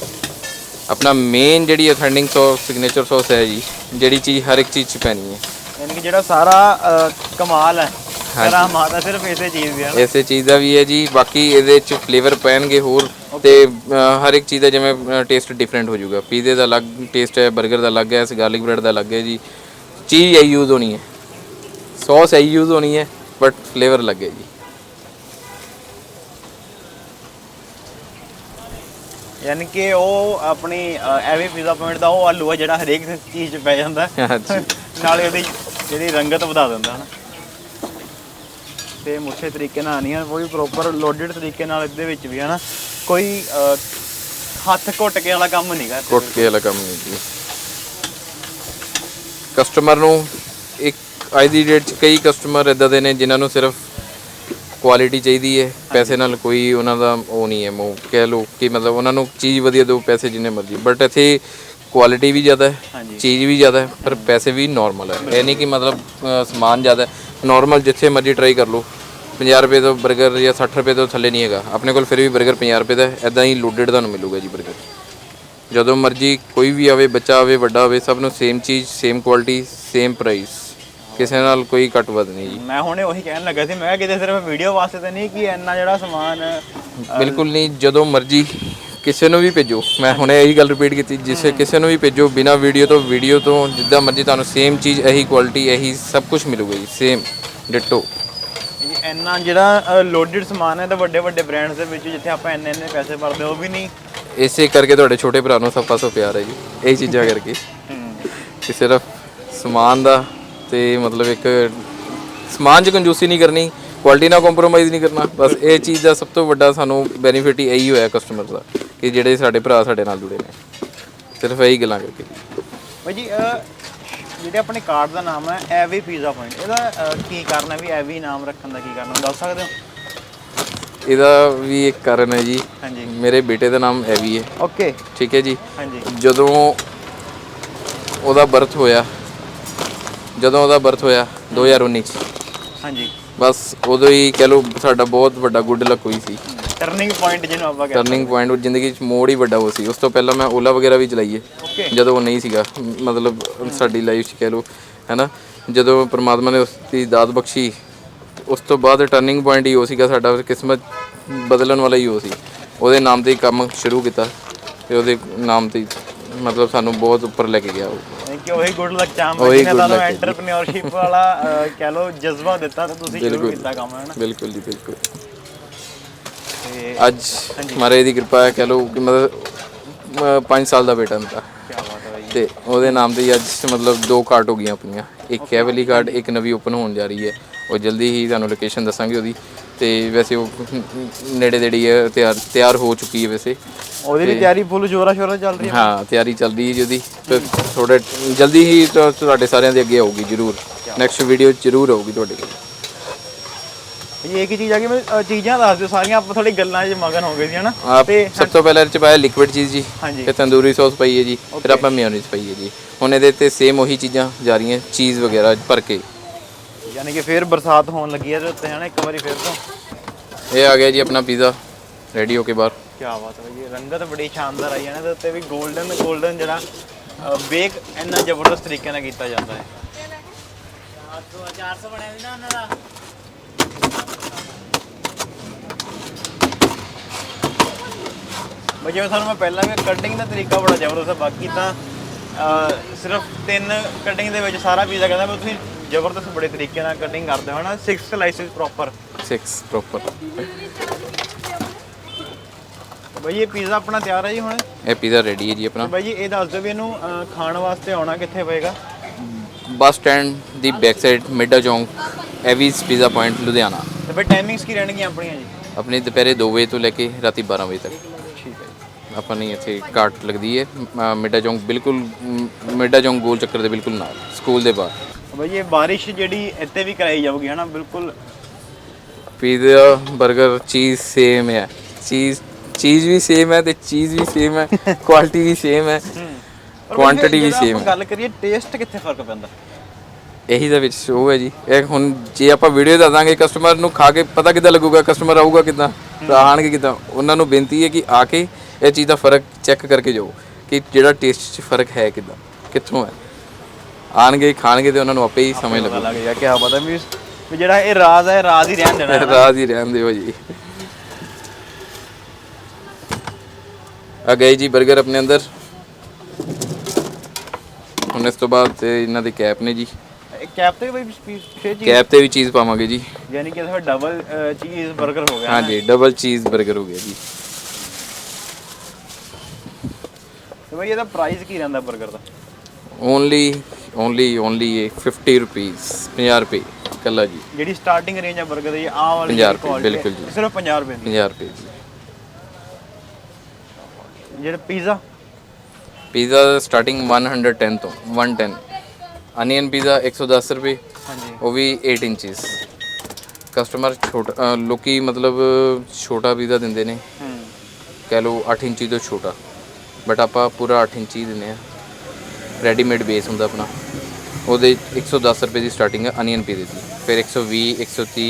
ਆਪਣਾ ਮੇਨ ਜਿਹੜੀ ਅਥੈਂਟਿਕ ਸੌਸ ਸਿਗਨੇਚਰ ਸੌਸ ਹੈ ਜੀ ਜਿਹੜੀ ਚੀਜ਼ ਹਰ ਇੱਕ ਚੀਜ਼ ਚ ਪੈਣੀ ਹੈ। ਯਾਨੀ ਕਿ ਜਿਹੜਾ ਸਾਰਾ ਅ, ਕਮਾਲ ਹੈ ਕਰਾ ਮਾਤਾ ਸਿਰਫ ਇਸੇ ਚੀਜ਼ ਦੀ ਹੈ ਨਾ। ਇਸੇ ਚੀਜ਼ ਦਾ ਵੀ ਹੈ ਜੀ ਬਾਕੀ ਇਹਦੇ ਚ ਫਲੇਵਰ ਪੈਣਗੇ ਹੋਰ ਤੇ ਅ, ਹਰ ਇੱਕ ਚੀਜ਼ ਦਾ ਜਿਵੇਂ ਟੇਸਟ ਡਿਫਰੈਂਟ ਹੋ ਜਾਊਗਾ। ਪੀਜ਼ੇ ਦਾ ਅਲੱਗ ਟੇਸਟ ਹੈ 버ਗਰ ਦਾ ਅਲੱਗ ਹੈ ਇਸ ਗਾਰਲਿਕ ਬ੍ਰੈਡ ਦਾ ਅਲੱਗ ਹੈ ਜੀ। ਚੀਜ਼ ਇਹੀ ਯੂਜ਼ ਹੋਣੀ ਹੈ। ਸੌਸ ਇਹੀ ਯੂਜ਼ ਹੋਣੀ ਹੈ ਬਟ ਫਲੇਵਰ ਅਲੱਗ ਹੈ ਜੀ। ਯਾਨੀ ਕਿ ਉਹ ਆਪਣੀ ਐਵੇਂ ਪੀਜ਼ਾ ਪੁਆਇੰਟ ਦਾ ਉਹ ਆਲੂ ਹੈ ਜਿਹੜਾ ਹਰੇਕ ਚੀਜ਼ 'ਚ ਪੈ ਜਾਂਦਾ। ਨਾਲੇ ਉਹਦੀ ਜਿਹੜੀ ਰੰਗਤ ਵਧਾ ਦਿੰਦਾ ਹਨਾ। ਤੇ ਮੁੱਠੇ ਤਰੀਕੇ ਨਾਲ ਆਣੀਆਂ ਕੋਈ ਪ੍ਰੋਪਰ ਲੋਡਡ ਤਰੀਕੇ ਨਾਲ ਇਹਦੇ ਵਿੱਚ ਵੀ ਹਨਾ। ਕੋਈ ਹੱਥ ਘੁੱਟ ਕੇ ਵਾਲਾ ਕੰਮ ਨਹੀਂ ਕਰਦਾ। ਕੁੱਟ ਕੇ ਵਾਲਾ ਕੰਮ ਨਹੀਂ ਜੀ। ਕਸਟਮਰ ਨੂੰ ਇੱਕ ਅੱਜ ਦੀ ਡੇਟ 'ਚ ਕਈ ਕਸਟਮਰ ਇਦਾਂ ਦੇ ਨੇ ਜਿਨ੍ਹਾਂ ਨੂੰ ਸਿਰਫ ਕੁਆਲਿਟੀ ਚਾਹੀਦੀ ਹੈ ਪੈਸੇ ਨਾਲ ਕੋਈ ਉਹਨਾਂ ਦਾ ਉਹ ਨਹੀਂ ਹੈ ਮੋਹ ਕਹਿ ਲੋ ਕਿ ਮਤਲਬ ਉਹਨਾਂ ਨੂੰ ਚੀਜ਼ ਵਧੀਆ ਦਿਓ ਪੈਸੇ ਜਿੰਨੇ ਮਰਜ਼ੀ। ਬਟ ਇੱਥੇ ਕੁਆਲਿਟੀ ਵੀ ਜ਼ਿਆਦਾ ਹੈ ਚੀਜ਼ ਵੀ ਜ਼ਿਆਦਾ ਪਰ ਪੈਸੇ ਵੀ ਨਾਰਮਲ ਹੈ। ਇਹ ਨਹੀਂ ਕਿ ਮਤਲਬ ਸਮਾਨ ਜ਼ਿਆਦਾ ਹੈ। ਨਾਰਮਲ ਜਿੱਥੇ ਮਰਜ਼ੀ ਟਰਾਈ ਕਰ ਲਓ। 50 ਰੁਪਏ ਤੋਂ 버ਗਰ ਜਾਂ 60 ਰੁਪਏ ਤੋਂ ਥੱਲੇ ਨਹੀਂ ਹੈਗਾ। ਆਪਣੇ ਕੋਲ ਫਿਰ ਵੀ 버ਗਰ 50 ਰੁਪਏ ਦਾ ਹੈ। ਐਦਾਂ ਹੀ ਲੋਡਡ ਤੁਹਾਨੂੰ ਮਿਲੂਗਾ ਜੀ 버ਗਰ ਜਦੋਂ ਮਰਜ਼ੀ ਕੋਈ ਵੀ ਆਵੇ ਬੱਚਾ ਆਵੇ ਵੱਡਾ ਆਵੇ ਸਭ ਨੂੰ ਸੇਮ ਚੀਜ਼ ਸੇਮ ਕੁਆਲਿਟੀ ਸੇਮ ਪ੍ਰਾਈਸ ਕਿਸੇ ਨਾਲ ਕੋਈ ਘੱਟ ਵੱਧ ਨਹੀਂ ਜੀ। ਮੈਂ ਹੁਣੇ ਉਹੀ ਕਹਿਣ ਲੱਗਾ ਸੀ ਮੈਂ ਕਿਹਾ ਕਿਤੇ ਸਿਰਫ ਵੀਡੀਓ ਵਾਸਤੇ ਤਾਂ ਨਹੀਂ ਕਿ ਇੰਨਾ ਜਿਹੜਾ ਸਮਾਨ ਬਿਲਕੁਲ ਨਹੀਂ ਜਦੋਂ ਮਰਜ਼ੀ ਕਿਸੇ ਨੂੰ ਵੀ ਭੇਜੋ। ਮੈਂ ਹੁਣੇ ਇਹੀ ਗੱਲ ਰਿਪੀਟ ਕੀਤੀ ਜਿਸੇ ਕਿਸੇ ਨੂੰ ਵੀ ਭੇਜੋ ਬਿਨਾ ਵੀਡੀਓ ਤੋਂ ਵੀਡੀਓ ਤੋਂ ਜਿੱਦਾਂ ਮਰਜ਼ੀ ਤੁਹਾਨੂੰ ਸੇਮ ਚੀਜ਼ ਇਹੀ ਕੁਆਲਿਟੀ ਇਹੀ ਸਭ ਕੁਝ ਮਿਲੂਗਾ ਜੀ ਸੇਮ ਡਿਟੋ ਇਹ ਇੰਨਾ ਜਿਹੜਾ ਲੋਡਡ ਸਮਾਨ ਹੈ ਤਾਂ ਵੱਡੇ ਵੱਡੇ ਬ੍ਰਾਂਡਸ ਦੇ ਵਿੱਚ ਜਿੱਥੇ ਆਪਾਂ ਇੰਨੇ ਇੰਨੇ ਪੈਸੇ ਭਰਦੇ ਉਹ ਵੀ ਨਹੀਂ। ਇਸੇ ਕਰਕੇ ਤੁਹਾਡੇ ਛੋਟੇ ਭਰਾ ਨੂੰ ਸਭ ਪਾਸੋਂ ਪਿਆਰ ਹੈ ਜੀ ਇਹ ਚੀਜ਼ਾਂ ਕਰਕੇ। ਕਿ ਸਿਰਫ ਸਮਾਨ ਦਾ ਤੇ ਮਤਲਬ ਇੱਕ ਸਮਾਨ 'ਚ ਕੰਜੂਸੀ ਨਹੀਂ ਕਰਨੀ ਕੁਆਲਿਟੀ ਨਾਲ ਕੰਪਰੋਮਾਈਜ਼ ਨਹੀਂ ਕਰਨਾ ਬਸ ਇਹ ਚੀਜ਼ ਦਾ ਸਭ ਤੋਂ ਵੱਡਾ ਸਾਨੂੰ ਬੈਨੀਫਿਟ ਹੀ ਇਹੀ ਹੋਇਆ ਕਸਟਮਰ ਦਾ ਕਿ ਜਿਹੜੇ ਸਾਡੇ ਭਰਾ ਸਾਡੇ ਨਾਲ ਜੁੜੇ ਨੇ। ਸਿਰਫ ਇਹੀ ਗੱਲਾਂ ਕਰਕੇ। ਭਾਈ ਜੀ ਅਹ, ਜਿਹੜੇ ਆਪਣੇ ਕਾਰਡ ਦਾ ਨਾਮ ਹੈ ਐਵੀ ਪੀਜ਼ਾ ਪੁਆਇੰਟ ਇਹਦਾ ਅਹ, ਕੀ ਕਾਰਨ ਹੈ ਵੀ ਐਵੀ ਨਾਮ ਰੱਖਣ ਦਾ ਕੀ ਕਾਰਨ ਹੈ? ਦੱਸ ਸਕਦੇ ਹੋ? ਇਹਦਾ ਵੀ ਇੱਕ ਕਾਰਨ ਹੈ ਜੀ। ਹਾਂਜੀ। ਮੇਰੇ ਬੇਟੇ ਦਾ ਨਾਮ ਐਵੀ ਹੈ। ਓਕੇ ਠੀਕ ਹੈ ਜੀ। ਹਾਂਜੀ। ਜਦੋਂ ਉਹਦਾ ਬਰਥ ਹੋਇਆ ਜਦੋਂ ਉਹਦਾ ਬਰਥ ਹੋਇਆ 2019 ਚ। ਹਾਂਜੀ। ਬਸ ਉਦੋਂ ਹੀ ਕਹਿ ਲਓ ਸਾਡਾ ਬਹੁਤ ਵੱਡਾ ਗੁੱਡ ਲੱਕ ਹੋਈ ਸੀ। ਟਰਨਿੰਗ ਪੁਆਇੰਟ ਜਿਹਨੂੰ ਆਪਾਂ ਕਹਿੰਦੇ ਟਰਨਿੰਗ ਪੁਆਇੰਟ ਉਹ ਜ਼ਿੰਦਗੀ 'ਚ ਮੋੜ ਹੀ ਵੱਡਾ ਉਹ ਸੀ। ਉਸ ਤੋਂ ਪਹਿਲਾਂ ਮੈਂ ਓਲਾ ਵਗੈਰਾ ਵੀ ਚਲਾਈ ਹੈ ਓਕੇ ਜਦੋਂ ਉਹ ਨਹੀਂ ਸੀਗਾ। ਮਤਲਬ ਸਾਡੀ ਲਾਈਫ 'ਚ ਕਹਿ ਲਓ ਹੈਨਾ? ਜਦੋਂ ਪ੍ਰਮਾਤਮਾ ਨੇ ਉਸ ਦੀ ਦਾਤ ਬਖਸ਼ੀ ਉਸ ਤੋਂ ਬਾਅਦ ਟਰਨਿੰਗ ਪੁਆਇੰਟ ਹੀ ਉਹ ਸੀਗਾ ਸਾਡਾ ਕਿਸਮਤ ਬਦਲਣ ਵਾਲਾ ਹੀ ਉਹ ਸੀ। ਉਹਦੇ ਨਾਮ ਤੇ ਹੀ ਕੰਮ ਸ਼ੁਰੂ ਕੀਤਾ ਤੇ ਉਹਦੇ ਨਾਮ ਤੇ ਹੀ ਮਤਲਬ ਸਾਨੂੰ ਬਹੁਤ ਉੱਪਰ ਲੈ ਕੇ ਗਿਆ ਉਹ। ਕਿ ਉਹੀ ਗੁੱਡ ਲੱਕ ਚਾਮ ਉਹੀ ਜਿਹਨੇ good ਤੁਹਾਨੂੰ luck ਹੈ ਜੀ। ਐਂਟਰਪ੍ਰੀਨਿਓਰਸ਼ਿਪ ਵਾਲਾ ਅਹ, ਕਹਿ ਲਓ ਜਜ਼ਬਾ ਦਿੱਤਾ ਤੇ ਤੁਸੀਂ ਸ਼ੁਰੂ ਬਿਲਕੁਲ। ਕੀਤਾ ਕੰਮ ਹੈ ਨਾ? ਬਿਲਕੁਲ ਜੀ ਬਿਲਕੁਲ। ਤੇ ਅੱਜ ਮਹਾਰਾਜ ਦੀ ਕਿਰਪਾ ਹੈ ਕਹਿ ਲਓ ਕਿ ਮਤਲਬ 5 ਸਾਲ ਦਾ ਬੇਟਾ ਮੇਰਾ। ਕੀ ਬਾਤ ਹੈ ਭਾਈ ਤੇ ਉਹਦੇ ਨਾਮ ਤੇ ਹੀ ਅੱਜ ਮਤਲਬ ਦੋ ਕਾਰਟ ਹੋ ਗਈਆਂ ਆਪਣੀਆਂ। ਇੱਕ ਹੈ ਵਾਲੀ ਕਾਰਟ ਇੱਕ ਨਵੀਂ ਓਪਨ ਹੋਣ ਜਾ ਰਹੀ ਹੈ। ਉਹ ਜਲਦੀ ਹੀ ਤੁਹਾਨੂੰ ਲੋਕੇਸ਼ਨ ਦੱਸਾਂਗੇ ਉਹਦੀ। ਤੇ ਵੈਸੇ ਉਹ ਨੇੜੇ ਦੇੜੀ ਹੈ ਤਿਆਰ ਤਿਆਰ ਹੋ ਚੁੱਕੀ ਹੈ ਵੈਸੇ। ਉਹਦੀ ਵੀ ਤਿਆਰੀ ਫੁੱਲ ਜੋਰਾ ਸ਼ੋਰਾ ਚੱਲ ਰਹੀ ਹੈ? ਹਾਂ ਤਿਆਰੀ ਚੱਲ ਰਹੀ ਹੈ ਜੀ ਉਹਦੀ। ਤੇ ਥੋੜੇ ਜਲਦੀ ਹੀ ਤੁ- ਤੁਹਾਡੇ ਸਾਰਿਆਂ ਦੇ ਅੱਗੇ ਆਊਗੀ ਜਰੂਰ। ਨੈਕਸਟ ਵੀਡੀਓ ਜਰੂਰ ਆਊਗੀ ਤੁਹਾਡੇ ਕੋਲ ਇਹ ਇੱਕ ਚੀਜ਼ ਆ ਕਿ ਮੈਂ ਚੀਜ਼ਾਂ ਦੱਸ ਦਿਓ ਸਾਰੀਆਂ ਆਪਾਂ ਥੋੜੀ ਗੱਲਾਂ 'ਚ ਮਗਨ ਹੋ ਗਏ ਸੀ ਹਨਾ? ਆਪ ਸਭ ਤੋਂ ਪਹਿਲਾਂ ਇਹ ਚ ਪਾਇਆ ਲਿਕਵਿਡ ਚੀਜ਼ ਜੀ। ਫਿਰ ਤੰਦੂਰੀ ਸੌਸ ਪਈ ਹੈ ਜੀ ਫਿਰ ਆਪਾਂ ਮਿਓਨੀਜ਼ ਪਈ ਹੈ ਜੀ। ਹੁਣ ਇਹਦੇ ਤੇ ਸੇਮ ਉਹੀ ਚੀਜ਼ਾਂ ਜਾ ਰਹੀਆਂ ਚੀਜ਼ ਵਗੈਰਾ ਭਰ ਕੇ। ਯਾਨੀ ਕਿ ਫੇਰ ਬਰਸਾਤ ਹੋਣ ਲੱਗੀ ਹੈ ਤੇ ਉੱਤੇ ਹਨਾ ਇੱਕ ਵਾਰੀ ਫੇਰ ਤੋਂ। ਇਹ ਆ ਗਿਆ ਜੀ ਆਪਣਾ ਪੀਜ਼ਾ ਰੈਡੀ ਹੋ ਕੇ ਬਾਹਰ। ਕੀ ਬਾਤ ਹੈ ਜੀ ਰੰਗਤ ਬੜੀ ਸ਼ਾਨਦਾਰ ਆਈ ਹੈ ਨਾ ਤੇ ਉੱਤੇ ਵੀ 골ਡਨ 골ਡਨ ਜਿਹੜਾ ਬੇਕ ਇੰਨਾ ਜ਼ਬਰਦਸਤ ਤਰੀਕੇ ਨਾਲ ਕੀਤਾ ਜਾਂਦਾ ਹੈ। 400 ਬਣਿਆ ਸੀ ਨਾ ਉਹਨਾਂ ਦਾ ਬਈ ਜਿਵੇਂ ਤੁਹਾਨੂੰ ਮੈਂ ਪਹਿਲਾਂ ਵੀ ਕਟਿੰਗ ਦਾ ਤਰੀਕਾ ਬੜਾ ਜ਼ਬਰਦਸਤ ਹੈ ਬਾਕੀ ਤਾਂ ਸਿਰਫ ਤਿੰਨ ਕਟਿੰਗ ਦੇ ਵਿੱਚ ਸਾਰਾ ਪੀਜ਼ਾ ਕਹਿੰਦਾ ਵੀ ਤੁਸੀਂ ਜ਼ਬਰਦਸਤ ਬੜੇ ਤਰੀਕੇ ਨਾਲ ਕਟਿੰਗ ਕਰਦੇ ਹੋ ਨਾ 6 ਸਲਾਈਸਿਸ ਪ੍ਰੋਪਰ 6 ਪ੍ਰੋਪਰ ਬਈ ਇਹ ਪੀਜ਼ਾ ਆਪਣਾ ਤਿਆਰ ਹੈ ਜੀ ਹੁਣ? ਇਹ ਪੀਜ਼ਾ ਰੈਡੀ ਹੈ ਜੀ ਆਪਣਾ। ਬਾਈ ਇਹ ਦੱਸ ਦਿਓ ਵੀ ਇਹਨੂੰ ਖਾਣ ਵਾਸਤੇ ਆਉਣਾ ਕਿੱਥੇ ਪਏਗਾ? ਬੱਸ ਸਟੈਂਡ ਦੀ back side Midda Chowk Avi's pizza point Ludhiana ਤੇ ਫਿਰ ਟਾਈਮਿੰਗਸ ਕੀ ਰਹਿਣਗੀਆਂ ਆਪਣੀਆਂ ਜੀ? ਆਪਣੀ ਦੁਪਹਿਰੇ 2 ਵਜੇ ਤੋਂ ਲੈ ਕੇ ਰਾਤੀ 12 ਵਜੇ ਤੱਕ। ਠੀਕ ਹੈ ਆਪਾਂ ਨਹੀਂ ਇੱਥੇ ਕਾਰਟ ਲੱਗਦੀ ਹੈ। ਮਿੱਡਾ ਚੌਂਕ ਬਿਲਕੁਲ ਮਿੱਡਾ ਚੌਂਕ ਗੋਲ ਚੱਕਰ ਦੇ ਬਿਲਕੁਲ ਨਾਲ ਸਕੂਲ ਦੇ ਬਾਹਰ। ਬਾਈ ਇਹ ਬਾਰਿਸ਼ ਜਿਹੜੀ ਇੱਥੇ ਵੀ ਕਰਾਈ ਜਾਊਗੀ ਹਨਾ? ਬਿਲਕੁਲ। ਪੀਜ਼ਾ 버ਗਰ ਚੀਜ਼ ਸੇਮ ਹੈ। ਚੀਜ਼ ਚੀਜ਼ ਵੀ ਸੇਮ ਹੈ ਤੇ ਚੀਜ਼ ਵੀ ਸੇਮ ਹੈ। ਕੁਆਲਿਟੀ ਵੀ ਸੇਮ ਹੈ। ਕੁਆਂਟੀਟੀ ਵੀ ਸੇਮ ਆਪਾਂ ਗੱਲ ਕਰੀਏ ਟੇਸਟ ਕਿੱਥੇ ਫ਼ਰਕ ਪੈਂਦਾ? ਇਹੀ ਦਾ ਵਿੱਚ ਉਹ ਹੈ ਜੀ। ਇਹ ਹੁਣ ਜੇ ਆਪਾਂ ਵੀਡੀਓ ਦਾਂਗੇ ਕਸਟਮਰ ਨੂੰ ਖਾ ਕੇ ਪਤਾ ਕਿੱਦਾਂ ਲੱਗੂਗਾ ਕਸਟਮਰ ਆਊਗਾ ਕਿੱਦਾਂ ਆਣਗੇ ਕਿੱਦਾਂ। ਉਹਨਾਂ ਨੂੰ ਬੇਨਤੀ ਹੈ ਕਿ ਆ ਕੇ ਇਹ ਚੀਜ਼ ਦਾ ਫ਼ਰਕ ਚੈੱਕ ਕਰਕੇ ਜਾਓ ਕਿ ਜਿਹੜਾ ਟੇਸਟ 'ਚ ਫ਼ਰਕ ਹੈ ਕਿੱਦਾਂ ਕਿੱਥੋਂ ਹੈ। ਆਣਗੇ ਖਾਣਗੇ ਤੇ ਉਹਨਾਂ ਨੂੰ ਆਪੇ ਹੀ ਸਮਝ ਲੱਗੂ। ਲੱਗ ਗਿਆ ਕਿਆ ਪਤਾ ਵੀ ਵੀ ਜਿਹੜਾ ਇਹ ਰਾਜ਼ ਹੈ ਰਾਜ਼ ਹੀ ਰਹਿਣ ਦੇਣਾ। ਰਾਜ਼ ਹੀ ਰਹਿਣ ਦਿਓ ਜੀ। ਆ ਗਏ ਜੀ 버ਗਰ ਆਪਣੇ ਅੰਦਰ। ਹੁਣ ਇਸ ਤੋਂ ਬਾਅਦ ਤੇ ਇਹਨਾਂ ਦੇ ਕੈਪ ਨੇ ਜੀ। ਕੈਪ ਤੇ ਵੀ ਚੀਜ਼ ਕੈਪ ਤੇ ਵੀ ਚੀਜ਼ ਪਾਵਾਂਗੇ ਜੀ। ਯਾਨੀ ਕਿ ਇਹਦਾ ਡਬਲ ਚੀਜ਼ 버ਗਰ ਹੋ ਗਿਆ ਹਾਂ ਡਬਲ ਚੀਜ਼ 버ਗਰ ਹੋ ਗਿਆ ਜੀ। ਤੇ ਇਹਦਾ ਪ੍ਰਾਈਸ ਕੀ ਰਹਿੰਦਾ 버ਗਰ ਦਾ? ਓਨਲੀ ਓਨਲੀ ਓਨਲੀ ਇਹ 50 ਰੁਪੀਸ 50 ਰੁਪਏ ਕੱਲਾ ਜੀ ਜਿਹੜੀ ਸਟਾਰਟਿੰਗ ਰੇਂਜ ਹੈ 버ਗਰ ਦੀ ਆਹ ਵਾਲੀ 50 ਰੁਪਏ, ਬਿਲਕੁਲ ਜੀ। ਸਿਰਫ 50 ਰੁਪਏ ਦੀ। 50 ਰੁਪਏ ਜੀ। ਜਿਹੜਾ ਪੀਜ਼ਾ ਪੀਜ਼ਾ ਸਟਾਰਟਿੰਗ 110 ਤੋਂ 110 ਅਨੀਅਨ ਪੀਜ਼ਾ 110 ਰੁਪਏ ਹਾਂਜੀ। ਉਹ ਵੀ 8 ਇੰਚਸ ਕਸਟਮਰ ਛੋਟਾ ਲੋਕੀ ਮਤਲਬ ਛੋਟਾ ਪੀਜ਼ਾ ਦਿੰਦੇ ਨੇ। ਹੂੰ। ਕਹਿ ਲਓ 8 ਇੰਚੀ ਤੋਂ ਛੋਟਾ। ਬਟ ਆਪਾਂ ਪੂਰਾ 8 ਇੰਚੀ ਦਿੰਦੇ ਆ ਰੈਡੀਮੇਡ ਬੇਸ ਹੁੰਦਾ ਆਪਣਾ। ਉਹਦੇ 110 ਰੁਪਏ ਦੀ ਸਟਾਰਟਿੰਗ ਹੈ ਅਨੀਅਨ ਪੀਜ਼ੇ ਦੀ ਫਿਰ 120 130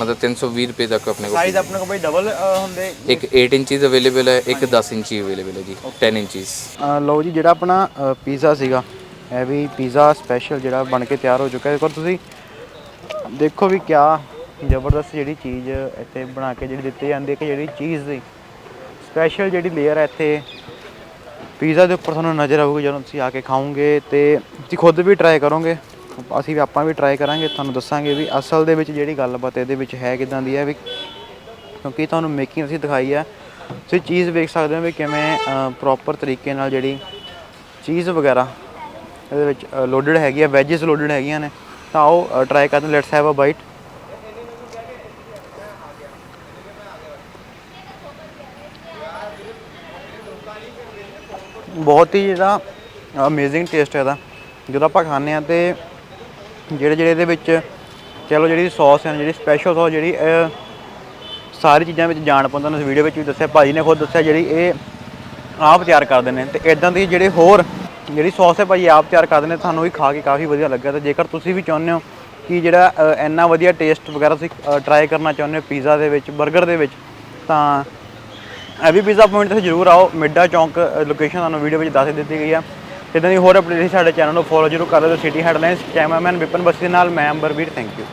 ਮਤਲਬ 320 ਰੁਪਏ ਤੱਕ ਆਪਣੇ ਕੋਲ ਸਾਈਜ਼ ਆਪਣੇ ਕੋਲ ਬਈ ਡਬਲ ਹੁੰਦੇ? ਇੱਕ 8 ਇੰਚੀਜ਼ ਅਵੇਲੇਬਲ ਹੈ ਇੱਕ 10 ਇੰਚੀ ਅਵੇਲੇਬਲ ਹੈ ਜੀ 10 ਇੰਚੀਜ਼ ਲਓ ਜੀ ਜਿਹੜਾ ਆਪਣਾ ਪੀਜ਼ਾ ਸੀਗਾ ਇਹ ਵੀ ਪੀਜ਼ਾ ਸਪੈਸ਼ਲ ਜਿਹੜਾ ਬਣ ਕੇ ਤਿਆਰ ਹੋ ਚੁੱਕਾ ਹੈ। ਦੇਖੋ ਤੁਸੀਂ ਦੇਖੋ ਵੀ ਕਿਆ ਜ਼ਬਰਦਸਤ ਜਿਹੜੀ ਚੀਜ਼ ਇੱਥੇ ਬਣਾ ਕੇ ਜਿਹੜੀ ਦਿੱਤੀ ਜਾਂਦੀ ਹੈ ਕਿ ਜਿਹੜੀ ਚੀਜ਼ ਦੀ ਸਪੈਸ਼ਲ ਜਿਹੜੀ ਲੇਅਰ ਹੈ ਇੱਥੇ ਪੀਜ਼ਾ ਦੇ ਉੱਪਰ ਤੁਹਾਨੂੰ ਨਜ਼ਰ ਆਊਗੀ, ਜਦੋਂ ਤੁਸੀਂ ਆ ਕੇ ਖਾਓਗੇ ਤੇ ਤੁਸੀਂ ਖੁਦ ਵੀ ਟਰਾਈ ਕਰੋਗੇ। ਅਸੀਂ ਵੀ, ਆਪਾਂ ਵੀ ਟਰਾਈ ਕਰਾਂਗੇ, ਤੁਹਾਨੂੰ ਦੱਸਾਂਗੇ ਵੀ ਅਸਲ ਦੇ ਵਿੱਚ ਜਿਹੜੀ ਗੱਲਬਾਤ ਇਹਦੇ ਵਿੱਚ ਹੈ ਕਿਦਾਂ ਦੀ ਹੈ ਵੀ ਕਿਉਂਕਿ ਤੁਹਾਨੂੰ ਮੇਕਿੰਗ ਅਸੀਂ ਦਿਖਾਈ ਹੈ। ਤੁਸੀਂ ਚੀਜ਼ ਵੇਖ ਸਕਦੇ ਹੋ ਵੀ ਕਿਵੇਂ ਪ੍ਰੋਪਰ ਤਰੀਕੇ ਨਾਲ ਜਿਹੜੀ ਚੀਜ਼ ਵਗੈਰਾ ਇਹਦੇ ਵਿੱਚ ਲੋਡਡ ਹੈਗੀ ਆ ਵੈਜਿਸ ਲੋਡਡ ਹੈਗੀਆਂ ਨੇ। ਤਾਂ ਆਓ ਟਰਾਈ ਕਰਦੇ ਲੈਟਸ ਹੈਵ ਅ ਬਾਈਟ ਬਹੁਤ ਹੀ ਜਿਹੜਾ ਅਮੇਜ਼ਿੰਗ ਟੇਸਟ ਹੈ ਇਹਦਾ। ਜਦੋਂ ਆਪਾਂ ਖਾਂਦੇ ਆ ਤੇ ਜਿਹੜੇ ਜਿਹੜੇ ਇਹਦੇ ਵਿੱਚ ਚਲੋ ਜਿਹੜੀ ਸੌਸ ਹੈ, ਜਿਹੜੀ ਸਪੈਸ਼ਲ ਸੌਸ ਜਿਹੜੀ ਸਾਰੀ ਚੀਜ਼ਾਂ ਵਿੱਚ ਜਾਣ ਪਾਉਂਦਾ ਨੇ ਵੀਡੀਓ ਵਿੱਚ ਵੀ ਦੱਸਿਆ, ਭਾਜੀ ਨੇ ਖੁਦ ਦੱਸਿਆ ਜਿਹੜੀ ਇਹ ਆਪ ਤਿਆਰ ਕਰਦੇ ਨੇ। ਤੇ ਇਦਾਂ ਦੀ ਜਿਹੜੇ ਹੋਰ ਜਿਹੜੀ ਸੌਸ ਹੈ ਭਾਜੀ, ਆਪ ਤਿਆਰ ਕਰਦੇ ਨੇ, ਤੁਹਾਨੂੰ ਵੀ ਖਾ ਕੇ ਕਾਫੀ ਵਧੀਆ ਲੱਗਿਆ। ਤੇ ਜੇਕਰ ਤੁਸੀਂ ਵੀ ਚਾਹੁੰਦੇ ਹੋ ਕਿ ਜਿਹੜਾ ਇੰਨਾ ਵਧੀਆ ਟੇਸਟ ਵਗੈਰਾ ਤੁਸੀਂ ਟਰਾਈ ਕਰਨਾ ਚਾਹੁੰਦੇ ਹੋ ਪੀਜ਼ਾ ਦੇ ਵਿੱਚ 버ਗਰ ਦੇ ਵਿੱਚ, ਤਾਂ ਇਹ ਵੀ ਪੀਜ਼ਾ ਪੁਆਇੰਟ ਤੇ ਜ਼ਰੂਰ ਆਓ, ਮਿੱਡਾ ਚੌਂਕ ਲੋਕੇਸ਼ਨ ਤੁਹਾਨੂੰ ਵੀਡੀਓ ਵਿੱਚ ਦੱਸ ਦਿੱਤੀ ਗਈ ਆ। ਇਦਾਂ ਦੀ ਹੋਰ ਅਪਡੇਟ ਸਾਡੇ ਚੈਨਲ ਨੂੰ ਫੋਲੋ ਜ਼ਰੂਰ ਕਰ ਲਿਓ city headlines cameraman Vipan Bassi ਨਾਲ, ਮੈਂ ਅੰਬਰਵੀਰ ਥੈਂਕ ਯੂ